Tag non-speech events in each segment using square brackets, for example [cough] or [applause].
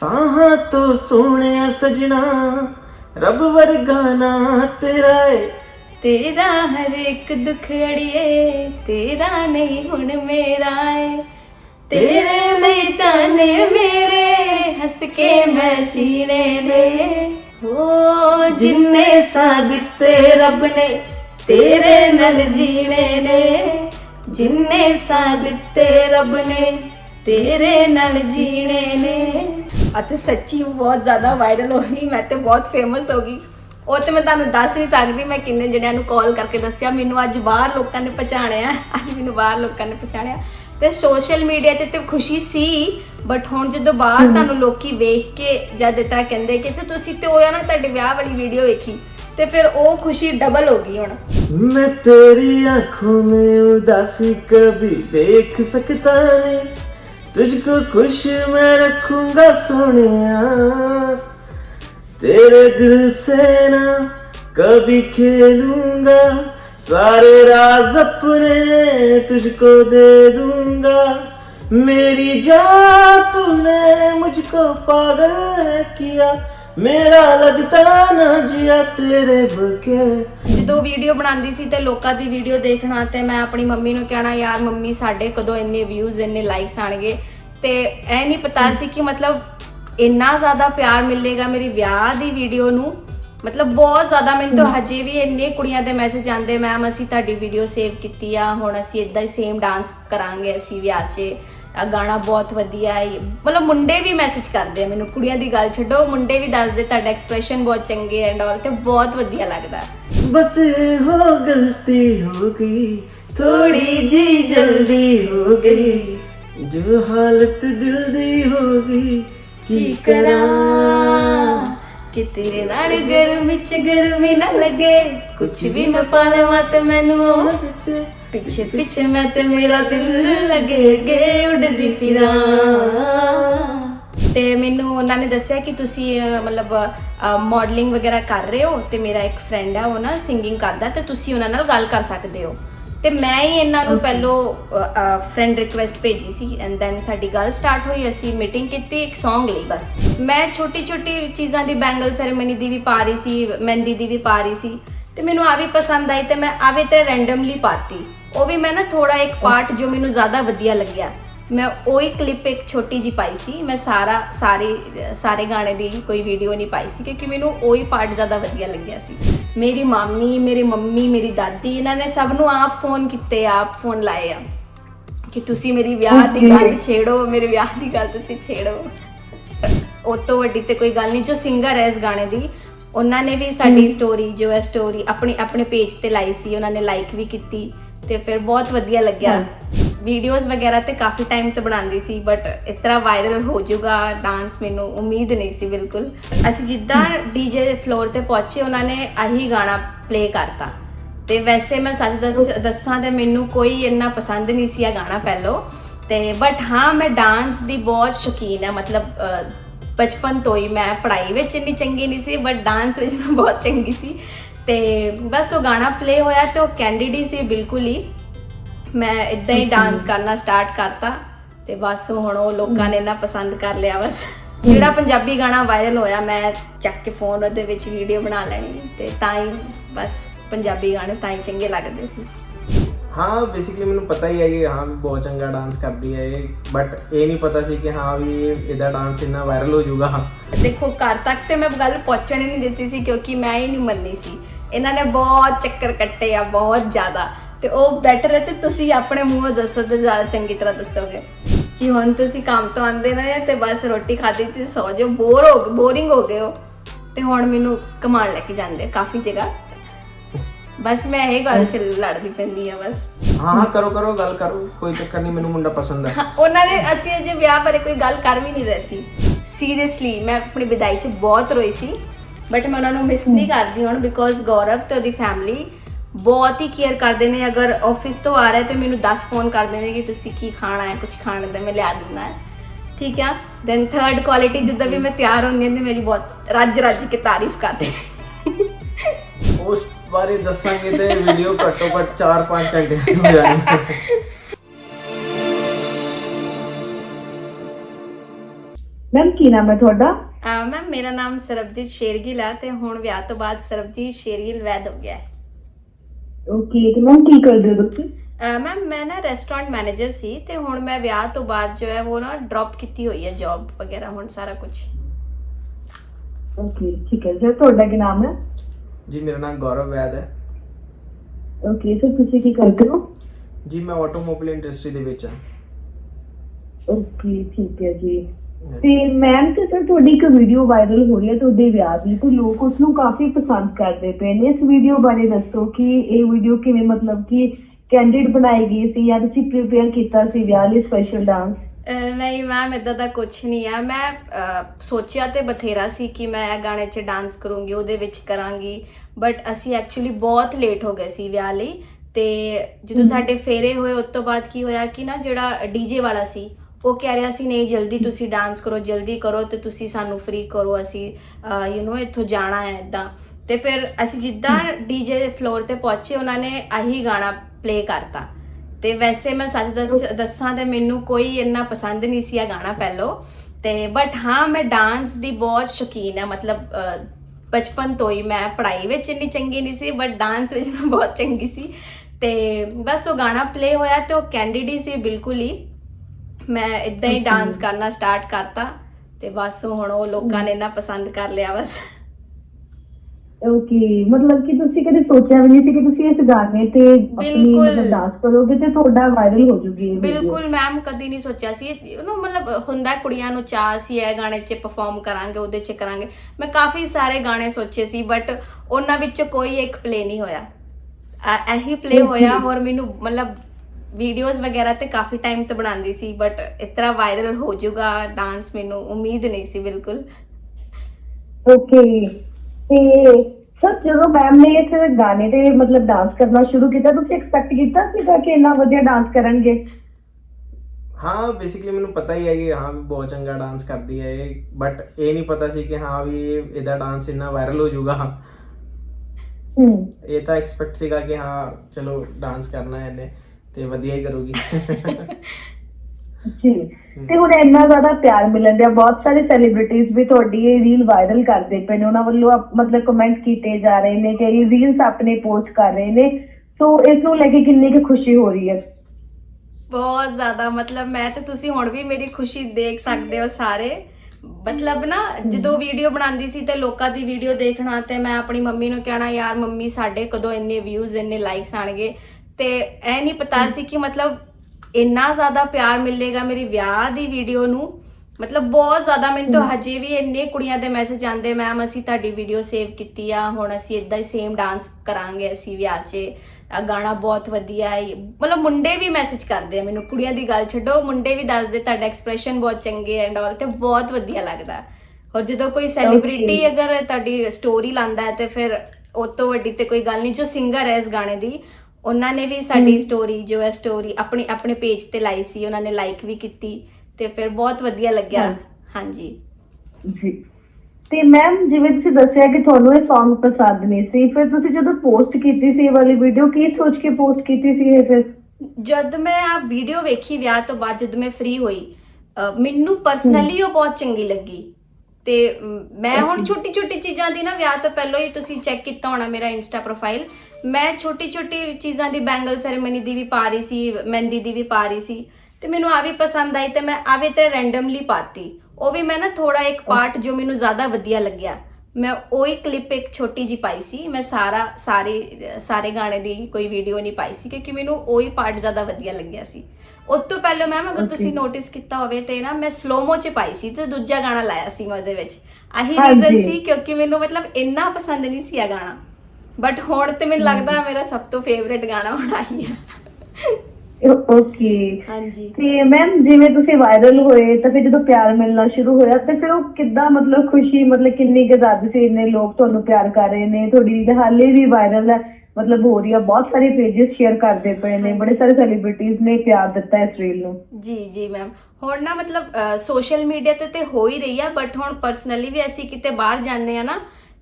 ਸਾਹਾਂ ਤੋਂ ਸੋਹਣਿਆ ਸਜਣਾ, ਰੱਬ ਵਰਗਾ ਨਾ ਤੇਰਾ ਏ। ਤੇਰਾ ਹਰ ਇੱਕ ਦੁੱਖ ਅੜੀਏ, ਤੇਰਾ ਨਹੀਂ ਹੁਣ ਮੇਰਾ ਏ। ਤੇਰੇ ਲਈ ਤਾਂ ਨੇ ਮੇਰੇ, ਹੱਸ ਕੇ ਮੈਂ ਜੀਣੇ ਨੇ। ਹੋ ਜਿੰਨੇ ਸਾਹ ਦਿੱਤੇ ਰੱਬ ਨੇ, ਤੇਰੇ ਨਾਲ ਜੀਣੇ ਨੇ। ਜਿੰਨੇ ਸਾਹ ਦਿੱਤੇ ਰੱਬ ਨੇ, ਤੇਰੇ ਨਾਲ ਜੀਣੇ ਨੇ। ਅਤੇ ਸੱਚੀ ਬਹੁਤ ਜ਼ਿਆਦਾ ਵਾਇਰਲ ਹੋ ਗਈ ਮੈਂ ਤੇ ਬਹੁਤ ਫੇਮਸ ਹੋ ਗਈ। ਉਹ ਤੇ ਮੈਂ ਤੁਹਾਨੂੰ ਦੱਸ ਨਹੀਂ ਸਕਦੀ ਮੈਂ ਕਿੰਨੇ ਜਣਿਆਂ ਨੂੰ ਕਾਲ ਕਰਕੇ ਦੱਸਿਆ। ਮੈਨੂੰ ਅੱਜ ਬਾਹਰ ਲੋਕਾਂ ਨੇ ਪਛਾਣਿਆ। ਅੱਜ ਮੈਨੂੰ ਬਾਹਰ ਲੋਕਾਂ ਨੇ ਪਛਾਣਿਆ। ਤੇ ਸੋਸ਼ਲ ਮੀਡੀਆ ਤੇ ਤੇ ਖੁਸ਼ੀ ਸੀ ਬਟ ਹੁਣ ਜਦੋਂ ਬਾਹਰ ਤੁਹਾਨੂੰ ਲੋਕੀ ਵੇਖ ਕੇ ਜਦ ਇਤਰਾ ਕਹਿੰਦੇ ਕਿ ਤੁਸੀਂ ਤੇ ਹੋਇਆ ਨਾ ਤੁਹਾਡੇ ਵਿਆਹ ਵਾਲੀ ਵੀਡੀਓ ਵੇਖੀ ਤੇ ਫਿਰ ਉਹ ਖੁਸ਼ੀ ਡਬਲ ਹੋ ਗਈ ਹੁਣ। ਮੈਂ ਤੇਰੀ ਅੱਖੋਂ ਮੇ ਉਦਾਸੀ ਕਭੀ ਦੇਖ ਸਕਤਾ ਨਹੀਂ। तुझको खुश मैं रखूंगा सोनिया तेरे दिल से ना कभी खेलूंगा सारे राज अपने तुझको दे दूंगा मेरी जान तूने मुझको पागल किया ਮੇਰਾ ਲੱਗਦਾ ਨਾ ਜਿਆ ਤੇਰੇ ਬਕੇ ਜਦੋਂ ਵੀਡੀਓ ਬਣਾਉਂਦੀ ਸੀ ਤੇ ਲੋਕਾਂ ਦੀ ਵੀਡੀਓ ਦੇਖਣਾ ਤੇ ਮੈਂ ਆਪਣੀ ਮੰਮੀ ਨੂੰ ਕਹਿਣਾ ਯਾਰ ਮੰਮੀ ਸਾਡੇ ਕਦੋਂ ਇੰਨੇ ਵਿਊਜ਼ ਇੰਨੇ ਲਾਈਕਸ ਆਣਗੇ ਤੇ ਐ ਨਹੀਂ ਪਤਾ ਸੀ ਕਿ ਮਤਲਬ ਇੰਨਾ ਜ਼ਿਆਦਾ ਪਿਆਰ ਮਿਲੇਗਾ ਮੇਰੀ ਵਿਆਹ ਦੀ ਵੀਡੀਓ ਨੂੰ। ਮਤਲਬ ਬਹੁਤ ਜ਼ਿਆਦਾ ਮੈਨੂੰ ਤਾਂ ਹਜੇ ਵੀ ਇੰਨੇ ਕੁੜੀਆਂ ਦੇ ਮੈਸੇਜ ਆਉਂਦੇ ਮੈਮ ਅਸੀਂ ਤੁਹਾਡੀ ਵੀਡੀਓ ਸੇਵ ਕੀਤੀ ਆ ਹੁਣ ਅਸੀਂ ਇਦਾਂ ਹੀ ਸੇਮ ਡਾਂਸ ਕਰਾਂਗੇ ਅਸੀਂ ਵਿਆਹ 'ਚ। ਆ ਗਾਣਾ ਬਹੁਤ ਵਧੀਆ ਹੈ। ਮਤਲਬ ਮੁੰਡੇ ਵੀ ਮੈਸੇਜ ਕਰਦੇ ਆ ਮੈਨੂੰ ਕੁੜੀਆਂ ਦੀ ਗੱਲ ਛੱਡੋ ਮੁੰਡੇ ਵੀ ਦੱਸਦੇ ਤੁਹਾਡਾ ਐਕਸਪ੍ਰੈਸ਼ਨ ਬਹੁਤ ਚੰਗੇ ਐਂਡ ਆਲ ਤੇ ਬਹੁਤ ਵਧੀਆ ਲੱਗਦਾ। ਬਸ ਹੋ ਗਲਤੀ ਹੋ ਗਈ ਥੋੜੀ ਜੀ ਜਲਦੀ ਹੋ ਗਈ ਜੋ ਹਾਲਤ ਦਿਲ ਦੀ ਹੋ ਗਈ ਕੀ ਕਰਾਂ? ਕਿ ਤੇਰੇ ਨਾਲ ਗਰਮੀ ਚ ਗਰਮੀ ਨਾ ਲੱਗੇ ਕੁਝ ਵੀ ਨਾ ਪਾਲਵਾ ਤੇ ਮੈਨੂੰ ਉਹ ਜੁੱਚੇ ਪਿੱਛੇ ਪਿੱਛੇ ਮੈਂ ਤੇ ਮੇਰਾ ਦਿਲ ਲੱਗੇ ਗੇ ਉੱਡਦੀ ਫਿਰਾਂ। ਤੇ ਮੈਨੂੰ ਉਹਨਾਂ ਨੇ ਦੱਸਿਆ ਕਿ ਤੁਸੀਂ ਅਹ, ਮਤਲਬ ਮਾਡਲਿੰਗ ਵਗੈਰਾ ਕਰ ਰਹੇ ਹੋ ਤੇ ਮੇਰਾ ਇੱਕ ਫਰੈਂਡ ਆ ਉਹ ਨਾ ਸਿੰਗਿੰਗ ਕਰਦਾ ਤੇ ਤੁਸੀਂ ਉਹਨਾਂ ਨਾਲ ਗੱਲ ਕਰ ਸਕਦੇ ਹੋ। ਤੇ ਮੈਂ ਹੀ ਇਹਨਾਂ ਨੂੰ ਪਹਿਲੋਂ ਫਰੈਂਡ ਰਿਕੁਐਸਟ ਭੇਜੀ ਸੀ ਐਂਡ ਦੈਨ ਸਾਡੀ ਗੱਲ ਸਟਾਰਟ ਹੋਈ ਅਸੀਂ ਮੀਟਿੰਗ ਕੀਤੀ ਇੱਕ Song ਲਈ ਬਸ। ਮੈਂ ਛੋਟੀ ਛੋਟੀ ਚੀਜ਼ਾਂ ਦੀ ਬੈਂਗਲ ਸੈਰੇਮਨੀ ਦੀ ਵੀ ਪਾ ਰਹੀ ਸੀ ਮਹਿੰਦੀ ਦੀ ਵੀ ਪਾ ਰਹੀ ਸੀ। ਤੇ ਮੈਨੂੰ ਆ ਵੀ ਪਸੰਦ ਆਈ ਤੇ ਮੈਂ ਆਵੇ ਤੇ ਰੈਂਡਮਲੀ ਪਾਤੀ। ਉਹ ਵੀ ਮੈਂ ਨਾ ਥੋੜਾ ਇੱਕ ਪਾਰਟ ਜੋ ਮੈਨੂੰ ਜ਼ਿਆਦਾ ਵਧੀਆ ਲੱਗਿਆ। ਮੈਂ ਉਹੀ ਕਲਿੱਪ ਇੱਕ ਛੋਟੀ ਜੀ ਪਾਈ ਸੀ। ਮੈਂ ਸਾਰਾ ਸਾਰੇ ਸਾਰੇ ਗਾਣੇ ਦੀ ਕੋਈ ਵੀਡੀਓ ਨਹੀਂ ਪਾਈ ਸੀ ਕਿਉਂਕਿ ਮੈਨੂੰ ਉਹੀ ਪਾਰਟ ਜ਼ਿਆਦਾ ਵਧੀਆ ਲੱਗਿਆ ਸੀ। ਮੇਰੀ ਮਾਮੀ ਮੇਰੀ ਮੰਮੀ ਮੇਰੀ ਦਾਦੀ ਇਹਨਾਂ ਨੇ ਸਭ ਨੂੰ ਆਪ ਫੋਨ ਕੀਤੇ ਆਪ ਫੋਨ ਲਾਏ ਆ। ਕਿ ਤੁਸੀਂ ਮੇਰੀ ਵਿਆਹ ਦੀ ਗੱਲ ਛੇੜੋ ਮੇਰੇ ਵਿਆਹ ਦੀ ਗੱਲ ਤੁਸੀਂ ਛੇੜੋ। ਉਹ ਤੋਂ ਵੱਡੀ ਤੇ ਕੋਈ ਗੱਲ ਨਹੀਂ ਜੋ ਸਿੰਗਰ ਹੈ ਇਸ ਗਾਣੇ ਦੀ ਉਹਨਾਂ ਨੇ ਵੀ ਸਾਡੀ ਸਟੋਰੀ ਜੋ ਹੈ ਸਟੋਰੀ ਆਪਣੀ ਆਪਣੇ ਪੇਜ ਤੇ ਲਾਈ ਸੀ ਉਹਨਾਂ ਨੇ ਲਾਈਕ ਵੀ ਕੀਤੀ ਤੇ ਫਿਰ ਬਹੁਤ ਵਧੀਆ ਲੱਗਿਆ। ਵੀਡੀਓਜ਼ ਵਗੈਰਾ ਤੇ ਕਾਫੀ ਟਾਈਮ ਤੋਂ ਬਣਾਉਂਦੀ ਸੀ ਬਟ ਇਸ ਤਰ੍ਹਾਂ ਵਾਇਰਲ ਹੋ ਜਾਊਗਾ ਡਾਂਸ ਮੈਨੂੰ ਉਮੀਦ ਨਹੀਂ ਸੀ ਬਿਲਕੁਲ। ਅਸੀਂ ਜਿੱਦਾਂ ਡੀਜੇ ਫਲੋਰ ਤੇ ਪਹੁੰਚੇ ਉਹਨਾਂ ਨੇ ਆਹੀ ਗਾਣਾ ਪਲੇ ਕਰਤਾ। ਤੇ ਵੈਸੇ ਮੈਂ ਸੱਚ ਦੱਸ- ਤੇ ਮੈਨੂੰ ਕੋਈ ਇੰਨਾ ਪਸੰਦ ਨਹੀਂ ਸੀ ਇਹ ਗਾਣਾ ਪਹਿਲੋ। ਤੇ ਬਟ ਹਾਂ ਮੈਂ ਡਾਂਸ ਦੀ ਬਹੁਤ ਸ਼ੌਕੀਨ ਹਾਂ ਮਤਲਬ ਬਚਪਨ ਤੋਂ ਹੀ ਮੈਂ ਪੜ੍ਹਾਈ ਵਿੱਚ ਇੰਨੀ ਚੰਗੀ ਨਹੀਂ ਸੀ ਬਟ ਡਾਂਸ ਵਿੱਚ ਮੈਂ ਬਹੁਤ ਚੰਗੀ ਸੀ। ਤੇ ਬਸ ਉਹ ਗਾਣਾ ਪਲੇ ਹੋਇਆ ਤੇ ਉਹ ਕੈਂਡੀਡ ਸੀ ਬਿਲਕੁਲ ਹੀ। ਮੈਂ ਇਦਾਂ ਹੀ ਡਾਂਸ ਕਰਨਾ ਸਟਾਰਟ ਕਰਤਾ ਤੇ ਬਸ ਹੁਣ ਉਹ ਲੋਕਾਂ ਨੇ ਨਾ ਪਸੰਦ ਕਰ ਲਿਆ ਬਸ। ਜਿਹੜਾ ਪੰਜਾਬੀ ਗਾਣਾ ਵਾਇਰਲ ਹੋਇਆ ਮੈਂ ਚੱਕ ਕੇ ਫੋਨ ਉਹਦੇ ਵਿੱਚ ਵੀਡੀਓ ਬਣਾ ਲੈਣੀ ਤੇ ਤਾਂ ਹੀ ਬਸ ਪੰਜਾਬੀ ਗਾਣੇ ਤਾਂ ਹੀ ਚੰਗੇ ਲੱਗਦੇ ਸੀ। ਹਾਂ ਬੇਸਿਕਲੀ ਮੈਨੂੰ ਪਤਾ ਹੀ ਹੈ ਕਿ ਹਾਂ ਵੀ ਬਹੁਤ ਚੰਗਾ ਡਾਂਸ ਕਰਦੀ ਹੈ ਇਹ ਬਟ ਇਹ ਨਹੀਂ ਪਤਾ ਸੀ ਕਿ ਹਾਂ ਵੀ ਇਹਦਾ ਡਾਂਸ ਇੰਨਾ ਵਾਇਰਲ ਹੋ ਜਾਊਗਾ ਦੇਖੋ, ਘਰ ਤੱਕ ਤੇ ਮੈਂ ਗੱਲ ਪਹੁੰਚਣ ਹੀ ਨਹੀਂ ਦਿੱਤੀ ਸੀ ਕਿਉਂਕਿ ਮੈਂ ਹੀ ਨਹੀਂ ਮੰਨੀ ਸੀ। ਇਹਨਾਂ ਨੇ ਬਹੁਤ ਚੱਕਰ ਕੱਟੇ ਆ, ਬਹੁਤ ਜ਼ਿਆਦਾ। ਤੇ ਉਹ ਬੈਟਰ ਹੈ ਤੇ ਤੁਸੀਂ ਆਪਣੇ ਮੂੰਹੋਂ ਦੱਸੋ ਤੇ ਜ਼ਿਆਦਾ ਚੰਗੀ ਤਰ੍ਹਾਂ ਦੱਸੋਗੇ। ਕਿ ਹੁਣ ਤੁਸੀਂ ਕੰਮ ਤੋਂ ਆਉਂਦੇ ਨੇ ਤੇ ਬਸ ਰੋਟੀ ਖਾਦੀ ਤੇ ਸੌ ਜਾਓ ਬੋਰ ਹੋ ਗਏ ਬੋਰਿੰਗ ਹੋ ਗਏ ਹੋ। ਤੇ ਹੁਣ ਮੈਨੂੰ ਕਮਾਣ ਲੈ ਕੇ ਜਾਂਦੇ ਕਾਫੀ ਜਗ੍ਹਾ। ਬਸ ਮੈਂ ਇਹ ਗੱਲ ਚ ਲੜਦੀ ਪੈਂਦੀ ਆ ਬਸ। ਹਾਂ ਹਾਂ ਕਰੋ ਕਰੋ ਗੱਲ ਕਰੋ। ਕੋਈ ਚੱਕਰ ਨਹੀਂ ਮੈਨੂੰ ਮੁੰਡਾ ਪਸੰਦ ਹੈ ਉਹਨਾਂ ਨੇ ਅਸੀਂ ਅਜੇ ਵਿਆਹ ਬਾਰੇ ਕੋਈ ਗੱਲ ਕਰ ਵੀ ਨਹੀਂ ਰਹੇ ਸੀ। ਸੀਰੀਅਸਲੀ ਮੈਂ ਆਪਣੀ ਵਿਦਾਈ 'ਚ ਬਹੁਤ ਰੋਈ ਸੀ। ਬਟ ਮੈਂ ਉਹਨਾਂ ਨੂੰ ਮਿਸ ਨਹੀਂ ਕਰਦੀ ਹੁਣ ਬਿਕੋਜ਼ ਗੌਰਵ ਤੇ ਉਹਦੀ ਫੈਮਿਲੀ ਬਹੁਤ ਹੀ ਕੇਅਰ ਕਰਦੇ ਨੇ। ਅਗਰ ਆਫਿਸ ਤੋਂ ਆ ਰਿਹਾ ਤੇ ਮੈਨੂੰ 10 ਫੋਨ ਕਰਦੇ ਨੇ ਕਿ ਤੁਸੀਂ ਕੀ ਖਾਣਾ ਹੈ ਕੁਝ ਖਾਣ ਦਾ ਮੈਂ ਲਿਆ ਦਿੰਦਾ ਹੈ। ਠੀਕ ਆ? ਦੈਨ ਥਰਡ ਕੁਆਲਿਟੀ ਜਿੱਦਾਂ ਵੀ ਮੈਂ ਤਿਆਰ ਹੁੰਦੀ ਹਾਂ ਤੇ ਮੇਰੀ ਬਹੁਤ ਰੱਜ ਰੱਜ ਕੇ ਤਾਰੀਫ ਕਰਦੇ ਨੇ। ਬਾਰੇ ਦੱਸਾਂਗੇ ਤੇ ਵੀਡੀਓ ਘੱਟੋ ਘੱਟ 4-5 ਘੰਟੇ ਦੀ ਹੋ ਜਾਣੀ ਮੈਮ ਕੀ ਨਾਮ ਹੈ ਤੁਹਾਡਾ? ਮੈਮ ਮੇਰਾ ਨਾਮ ਸਰਬਜੀਤ ਸ਼ੇਰਗਿਲ ਹੈ ਤੇ ਹੁਣ ਵਿਆਹ ਤੋਂ ਬਾਅਦ ਸਰਬਜੀਤ ਸ਼ੇਰਗਿਲ ਵੈਦ ਹੋ ਗਿਆ ਹੈ। ਓਕੇ ਤੇ ਮੈਮ ਕੀ ਕਰਦੇ ਹੋ ਤੁਸੀਂ? ਮੈਮ ਮੈਂ ਨਾ ਰੈਸਟੋਰੈਂਟ ਮੈਨੇਜਰ ਸੀ ਤੇ ਹੁਣ ਮੈਂ ਵਿਆਹ ਤੋਂ ਬਾਅਦ ਜੋ ਹੈ ਉਹ ਨਾ ਡ੍ਰੌਪ ਕੀਤੀ ਹੋਈ ਹੈ ਜੌਬ ਵਗੈਰਾ ਹੁਣ ਸਾਰਾ ਕੁਝ ਓਕੇ ਠੀਕ ਹੈ। ਸਰ ਤੁਹਾਡਾ ਕੀ ਨਾਮ ਹੈ? ਜੀ ਮੇਰਾ ਨਾਮ ਗੌਰਵ ਵੈਦ ਹੈ। ਓਕੇ ਸਰ ਤੁਸੀਂ ਕੀ ਕਰਦੇ ਹੋ? ਜੀ ਮੈਂ ਆਟੋਮੋਬਾਈਲ ਇੰਡਸਟਰੀ ਦੇ ਵਿੱਚ ਹਾਂ। ਓਕੇ ਠੀਕ ਹੈ ਜੀ। ਤੇ ਮੈਮ ਤੇ ਸਰ ਤੁਹਾਡੀ ਇੱਕ ਵੀਡੀਓ ਵਾਇਰਲ ਹੋ ਰਹੀ ਹੈ ਤੁਹਾਡੇ ਵਿਆਹ ਦੀ ਤੇ ਲੋਕ ਉਸ ਨੂੰ ਕਾਫੀ ਪਸੰਦ ਕਰਦੇ ਪਏ ਨੇ। ਇਸ ਵੀਡੀਓ ਬਾਰੇ ਦੱਸੋ ਕਿ ਇਹ ਵੀਡੀਓ ਕਿਵੇਂ ਮਤਲਬ ਕਿ ਕੈਂਡੀਡ ਬਣਾਈ ਗਈ ਸੀ ਜਾਂ ਤੁਸੀਂ ਪ੍ਰੀਪੇਅਰ ਕੀਤਾ ਸੀ ਵਿਆਹ ਲਈ ਸਪੈਸ਼ਲ ਡਾਂਸ ਨਹੀਂ ਮੈਮ ਇਦਾਂ ਦਾ ਕੁਝ ਨਹੀਂ ਆ। ਮੈਂ ਅਹ, ਸੋਚਿਆ ਤੇ ਬਥੇਰਾ ਸੀ ਕਿ ਮੈਂ ਇਹ ਗਾਣੇ 'ਚ ਡਾਂਸ ਕਰੂੰਗੀ ਉਹਦੇ ਵਿੱਚ ਕਰਾਂਗੀ। ਬਟ ਅਸੀਂ ਐਕਚੁਅਲੀ ਬਹੁਤ ਲੇਟ ਹੋ ਗਏ ਸੀ ਵਿਆਹ ਲਈ। ਤੇ ਜਦੋਂ ਹਮ। ਸਾਡੇ ਫੇਰੇ ਹੋਏ ਉਸ ਤੋਂ ਬਾਅਦ ਕੀ ਹੋਇਆ ਕਿ ਨਾ ਜਿਹੜਾ ਡੀਜੇ ਵਾਲਾ ਸੀ ਉਹ ਕਹਿ ਰਿਹਾ ਸੀ ਨਹੀਂ ਜਲਦੀ ਤੁਸੀਂ ਡਾਂਸ ਕਰੋ ਜਲਦੀ ਕਰੋ ਤੇ ਤੁਸੀਂ ਸਾਨੂੰ ਫ੍ਰੀ ਕਰੋ ਅਸੀਂ ਯੂ نو ਇੱਥੋਂ ਜਾਣਾ ਹੈ ਇਦਾਂ ਤੇ ਫਿਰ ਅਸੀਂ ਜਿੱਦਾਂ ਡੀਜੇ ਦੇ ਫਲੋਰ ਤੇ ਪਹੁੰਚੇ ਉਹਨਾਂ ਨੇ ਆਹੀ ਗਾਣਾ ਪਲੇ ਕਰਤਾ। ਤੇ ਵੈਸੇ ਮੈਂ ਸੱਚ ਦੱਸ- ਦੱਸਾਂ ਤੇ ਮੈਨੂੰ ਕੋਈ ਇੰਨਾ ਪਸੰਦ ਨਹੀਂ ਸੀ ਇਹ ਗਾਣਾ ਪਹਿਲੋ। ਤੇ ਬਟ ਹਾਂ ਮੈਂ ਡਾਂਸ ਦੀ ਬਹੁਤ ਸ਼ੌਕੀਨ ਹਾਂ ਮਤਲਬ ਅਹ, ਬਚਪਨ ਤੋਂ ਹੀ ਮੈਂ ਪੜ੍ਹਾਈ ਵਿੱਚ ਇੰਨੀ ਚੰਗੀ ਨਹੀਂ ਸੀ ਬਟ ਡਾਂਸ ਵਿੱਚ ਮੈਂ ਬਹੁਤ ਚੰਗੀ ਸੀ। ਤੇ ਬਸ ਉਹ ਗਾਣਾ ਪਲੇ ਹੋਇਆ ਤੇ ਉਹ ਕੈਂਡੀਡੀ ਸੀ ਬਿਲਕੁਲ ਹੀ। ਮੈਂ ਇਦਾਂ ਹੀ. ਡਾਂਸ ਕਰਨਾ ਸਟਾਰਟ ਕਰਤਾ ਤੇ ਬਸ ਹੁਣ ਉਹ ਲੋਕਾਂ ਨੇ ਇੰਨਾ ਪਸੰਦ ਕਰ ਲਿਆ ਬਸ। ਓਕੇ ਮਤਲਬ ਕਿ ਤੁਸੀਂ ਕਦੇ ਸੋਚਿਆ ਵੀ ਨਹੀਂ ਸੀ ਕਿ ਤੁਸੀਂ ਇਸ ਗਾਣੇ ਤੇ ਆਪਣੀ ਬਿਲਕੁਲ। ਮਤਲਬ ਡਾਂਸ ਕਰੋਗੇ ਤੇ ਤੁਹਾਡਾ ਵਾਇਰਲ ਹੋ ਜੂਗੀ ਇਹ video। ਬਿਲਕੁਲ ਮੈਮ ਕਦੀ ਨਹੀਂ ਸੋਚਿਆ ਸੀ ਉਹਨੂੰ ਮਤਲਬ ਹੁੰਦਾ ਹੈ ਕੁੜੀਆਂ ਨੂੰ ਚਾਹ ਸੀ ਇਹ ਗਾਣੇ 'ਚ ਪਰਫਾਰਮ ਕਰਾਂਗੇ ਉਹਦੇ 'ਚ ਕਰਾਂਗੇ ਮੈਂ ਕਾਫੀ ਸਾਰੇ ਗਾਣੇ ਸੋਚੇ ਸੀ ਬਟ ਉਹਨਾਂ ਵਿੱਚ ਕੋਈ ਇੱਕ ਪਲੇ ਨਹੀਂ ਹੋਇਆ ਇਹੀ ਪਲੇ. ਹੋਇਆ ਔਰ ਮੈਨੂੰ ਮਤਲਬ ਵੀਡੀਓਜ਼ ਵਗੈਰਾ ਤੇ ਕਾਫੀ ਟਾਈਮ ਤੋਂ ਬਣਾਉਂਦੀ ਸੀ ਬਟ ਇਤਨਾ ਵਾਇਰਲ ਹੋ ਜਾਊਗਾ ਡਾਂਸ ਮੈਨੂੰ ਉਮੀਦ ਨਹੀਂ ਸੀ ਬਿਲਕੁਲ ਓਕੇ ਤੇ ਸਰ ਜਦੋਂ ਮੈਮ ਨੇ ਇਸ ਗਾਣੇ ਤੇ ਮਤਲਬ ਡਾਂਸ ਕਰਨਾ ਸ਼ੁਰੂ ਕੀਤਾ ਤੁਸੀਂ ਐਕਸਪੈਕਟ ਕੀਤਾ ਸੀਗਾ ਕਿ ਇੰਨਾ ਵਧੀਆ ਡਾਂਸ ਕਰਨਗੇ? ਹਾਂ ਬੇਸਿਕਲੀ ਮੈਨੂੰ ਪਤਾ ਹੀ ਹੈ ਕਿ ਹਾਂ ਵੀ ਬਹੁਤ ਚੰਗਾ ਡਾਂਸ ਕਰਦੀ ਹੈ ਇਹ ਬਟ ਇਹ ਨਹੀਂ ਪਤਾ ਸੀ ਕਿ ਹਾਂ ਵੀ ਇਹ ਇਹਦਾ ਡਾਂਸ ਇੰਨਾ ਵਾਇਰਲ ਹੋ ਜਾਊਗਾ। ਹੂੰ। ਇਹ ਤਾਂ ਐਕਸਪੈਕਟ ਸੀਗਾ ਕਿ ਹਾਂ ਚਲੋ ਡਾਂਸ ਕਰਨਾ ਹੈ ਇਹਨੇ ਤੇ ਵਧੀਆ ਹੀ ਕਰੂਗੀ। [laughs] ਜੀ। ਤੇ ਹੁਣ ਇੰਨਾ ਜ਼ਿਆਦਾ ਪਿਆਰ ਮਿਲਣ ਦਿਆ ਬਹੁਤ ਸਾਰੇ ਸੈਲੀਬ੍ਰਿਟੀਜ਼ ਵੀ ਤੁਹਾਡੀ ਇਹ ਰੀਲ ਵਾਇਰਲ ਕਰਦੇ ਪਏ ਨੇ ਉਹਨਾਂ ਵੱਲੋਂ ਆਪ- ਮਤਲਬ ਕਮੈਂਟ ਕੀਤੇ ਜਾ ਰਹੇ ਨੇ ਕਿ ਇਹ ਰੀਲਸ ਆਪਣੇ ਪੋਸਟ ਕਰ ਰਹੇ ਨੇ। ਸੋ ਇਸ ਨੂੰ ਲੈ ਕੇ ਕਿੰਨੀ ਕੁ ਖੁਸ਼ੀ ਹੋ ਰਹੀ ਹੈ? ਬਹੁਤ ਜ਼ਿਆਦਾ ਮਤਲਬ ਮੈਂ ਤੇ ਤੁਸੀਂ ਹੁਣ ਵੀ ਮੇਰੀ ਖੁਸ਼ੀ ਦੇਖ ਸਕਦੇ ਹੋ ਸਾਰੇ। ਮਤਲਬ ਨਾ ਜਦੋਂ ਵੀਡੀਓ ਬਣਾਉਂਦੀ ਸੀ ਤੇ ਲੋਕਾਂ ਦੀ ਵੀਡੀਓ ਦੇਖਣਾ ਤੇ ਮੈਂ ਆਪਣੀ ਮੰਮੀ ਨੂੰ ਕਹਿਣਾ ਯਾਰ ਮੰਮੀ ਸਾਡੇ ਕਦੋਂ ਇੰਨੇ ਵਿਊਜ਼ ਇੰਨੇ ਲਾਈਕਸ ਆਣਗੇ ਤੇ ਇਹ ਨਹੀਂ ਪਤਾ ਸੀ ਕਿ ਮਤਲਬ ਇੰਨਾ ਜ਼ਿਆਦਾ ਪਿਆਰ ਮਿਲੇਗਾ ਮੇਰੀ ਵਿਆਹ ਦੀ ਵੀਡੀਓ ਨੂੰ। ਮਤਲਬ ਬਹੁਤ ਜ਼ਿਆਦਾ ਮੈਨੂੰ ਤਾਂ ਹਜੇ ਵੀ ਇੰਨੇ ਕੁੜੀਆਂ ਦੇ ਮੈਸੇਜ ਆਉਂਦੇ ਮੈਮ ਅਸੀਂ ਤੁਹਾਡੀ ਵੀਡੀਓ ਸੇਵ ਕੀਤੀ ਆ ਹੁਣ ਅਸੀਂ ਇਦਾਂ ਹੀ ਸੇਮ ਡਾਂਸ ਕਰਾਂਗੇ ਅਸੀਂ ਵਿਆਹ 'ਚ। ਆ ਗਾਣਾ ਬਹੁਤ ਵਧੀਆ ਹੈ ਮਤਲਬ ਮੁੰਡੇ ਵੀ ਮੈਸੇਜ ਕਰਦੇ ਆ ਮੈਨੂੰ ਕੁੜੀਆਂ ਦੀ ਗੱਲ ਛੱਡੋ ਮੁੰਡੇ ਵੀ ਦੱਸਦੇ ਤੁਹਾਡਾ ਐਕਸਪ੍ਰੈਸ਼ਨ ਬਹੁਤ ਚੰਗੇ ਐਂਡ ਆਲ ਤੇ ਬਹੁਤ ਵਧੀਆ ਲੱਗਦਾ। ਔਰ ਜਦੋਂ ਕੋਈ ਸੈਲੀਬ੍ਰਿਟੀ. ਅਗਰ ਤੁਹਾਡੀ ਸਟੋਰੀ ਲਾਂਦਾ ਹੈ ਤੇ ਫਿਰ ਉਹ ਤੋਂ ਵੱਡੀ ਤੇ ਕੋਈ ਗੱਲ ਨਹੀਂ ਜੋ ਸਿੰਗਰ ਹੈ ਇਸ ਗਾਣੇ ਦੀ ਉਹਨਾਂ ਨੇ ਵੀ ਸਾਡੀ। ਸਟੋਰੀ ਜੋ ਹੈ ਸਟੋਰੀ ਆਪਣੀ ਆਪਣੇ ਪੇਜ ਤੇ ਲਾਈ ਸੀ ਉਹਨਾਂ ਨੇ ਲਾਈਕ ਵੀ ਕੀਤੀ ਤੇ ਫਿਰ ਬਹੁਤ ਵਧੀਆ ਲੱਗਿਆ। ਹਾਂਜੀ ਜੀ ਤੇ ਮੈਮ ਜਿਵੇਂ ਤੁਸੀਂ ਦੱਸਿਆ ਕਿ ਤੁਹਾਨੂੰ ਇਹ Song ਪਸੰਦ ਨਹੀਂ ਸੀ ਫਿਰ ਤੁਸੀਂ ਜਦੋਂ ਪੋਸਟ ਕੀਤੀ ਸੀ ਇਹ ਵਾਲੀ ਵੀਡੀਓ ਕੀ ਸੋਚ ਕੇ ਪੋਸਟ ਕੀਤੀ ਸੀ ਇਹ ਫਿਰ ਜਦ ਮੈਂ ਆ ਵੀਡੀਓ ਵੇਖੀ ਵਿਆਹ ਤੋਂ ਬਾਅਦ ਜਦ ਮੈਂ ਫ੍ਰੀ ਹੋਈ ਮੈਨੂੰ ਪਰਸਨਲੀ ਉਹ ਬਹੁਤ ਚੰਗੀ ਲੱਗੀ ਤੇ ਮ, ਮੈਂ ਹੁਣ. ਛੋਟੀ ਛੋਟੀ ਚੀਜ਼ਾਂ ਦੀ ਨਾ ਵਿਆਹ ਤੋਂ ਪਹਿਲਾਂ ਹੀ ਤੁਸੀਂ ਚੈੱਕ ਕੀਤਾ ਹੋਣਾ ਮੇਰਾ ਇੰਸਟਾ ਪ੍ਰੋਫਾਈਲ ਮੈਂ ਛੋਟੀ ਛੋਟੀ ਚੀਜ਼ਾਂ ਦੀ ਬੈਂਗਲ ਸੈਰੇਮਨੀ ਦੀ ਵੀ ਪਾ ਰਹੀ ਸੀ ਮਹਿੰਦੀ ਦੀ ਵੀ ਪਾ ਰਹੀ ਸੀ ਤੇ ਮੈਨੂੰ ਆ ਵੀ ਪਸੰਦ ਆਈ ਤੇ ਮੈਂ ਆ ਵੀ ਤੇ ਰੈਂਡਮਲੀ ਪਾਤੀ। ਉਹ ਵੀ ਮੈਂ ਨਾ ਥੋੜਾ ਇੱਕ ਪਾਰਟ ਜੋ ਮੈਨੂੰ ਜ਼ਿਆਦਾ ਵਧੀਆ ਲੱਗਿਆ। ਮੈਂ ਉਹੀ ਕਲਿੱਪ ਇੱਕ ਛੋਟੀ ਜੀ ਪਾਈ ਸੀ। ਮੈਂ ਸਾਰਾ ਸਾਰੇ ਸਾਰੇ ਗਾਣੇ ਦੀ ਕੋਈ ਵੀਡੀਓ ਨਹੀਂ ਪਾਈ ਸੀ ਕਿਉਂਕਿ ਮੈਨੂੰ ਉਹੀ ਪਾਰਟ ਜ਼ਿਆਦਾ ਵਧੀਆ ਲੱਗਿਆ ਸੀ। ਉਸ ਤੋਂ ਪਹਿਲਾਂ ਮੈਮ ਅਗਰ. ਤੁਸੀਂ ਨੋਟਿਸ ਕੀਤਾ ਹੋਵੇ ਤੇ ਨਾ ਮੈਂ ਸਲੋਮੋ ਚ ਪਾਈ ਸੀ ਤੇ ਦੂਜਾ ਗਾਣਾ ਲਾਇਆ ਸੀ ਮੈਂ ਉਹਦੇ ਵਿੱਚ। ਆਹੀ। ਰੀਜ਼ਨ ਸੀ ਕਿਉਂਕਿ ਮੈਨੂੰ ਮਤਲਬ ਇੰਨਾ ਪਸੰਦ ਨਹੀਂ ਸੀ ਇਹ ਗਾਣਾ। ਬਟ ਹੁਣ ਤੇ ਮੈਨੂੰ ਲੱਗਦਾ ਮੇਰਾ ਸਭ ਤੋਂ ਫੇਵਰੇਟ ਗਾਣਾ ਹੁਣ ਆਹੀ ਹੈ ਓਕੇ ਹਾਂਜੀ। ਤੇ ਮੈਮ ਜਿਵੇਂ ਤੁਸੀਂ ਵਾਇਰਲ ਹੋਏ ਤਾਂ ਫਿਰ ਜਦੋਂ ਪਿਆਰ ਮਿਲਣਾ ਸ਼ੁਰੂ ਹੋਇਆ ਤੇ ਫਿਰ ਉਹ ਕਿੱਦਾਂ ਮਤਲਬ ਖੁਸ਼ੀ ਮਤਲਬ ਕਿੰਨੀ ਕੁ ਜ਼ਿਆਦਾ ਸੀ ਇੰਨੇ ਲੋਕ ਤੁਹਾਨੂੰ ਪਿਆਰ ਕਰ ਰਹੇ ਨੇ ਤੁਹਾਡੀ ਰੀਲ ਹਾਲੇ ਵੀ ਵਾਇਰਲ ਹੈ ਮਤਲਬ ਹੋ ਰਹੀ ਆ ਬਹੁਤ ਸਾਰੇ ਪੇजेस ਸ਼ੇਅਰ ਕਰਦੇ ਪਏ ਨੇ ਬੜੇ ਸਾਰੇ ਸੈਲੀਬ੍ਰਿਟੀਜ਼ ਨੇ ਪਿਆਰ ਦਿੱਤਾ ਇਸ ਰੀਲ ਨੂੰ। ਜੀ ਜੀ ਮੈਮ ਹੁਣ ਨਾ ਮਤਲਬ ਸੋਸ਼ਲ ਮੀਡੀਆ ਤੇ ਤੇ ਹੋ ਹੀ ਰਹੀ ਆ ਬਟ ਹੁਣ ਪਰਸਨਲੀ ਵੀ ਅਸੀਂ ਕਿਤੇ ਬਾਹਰ ਜਾਂਦੇ ਆ ਨਾ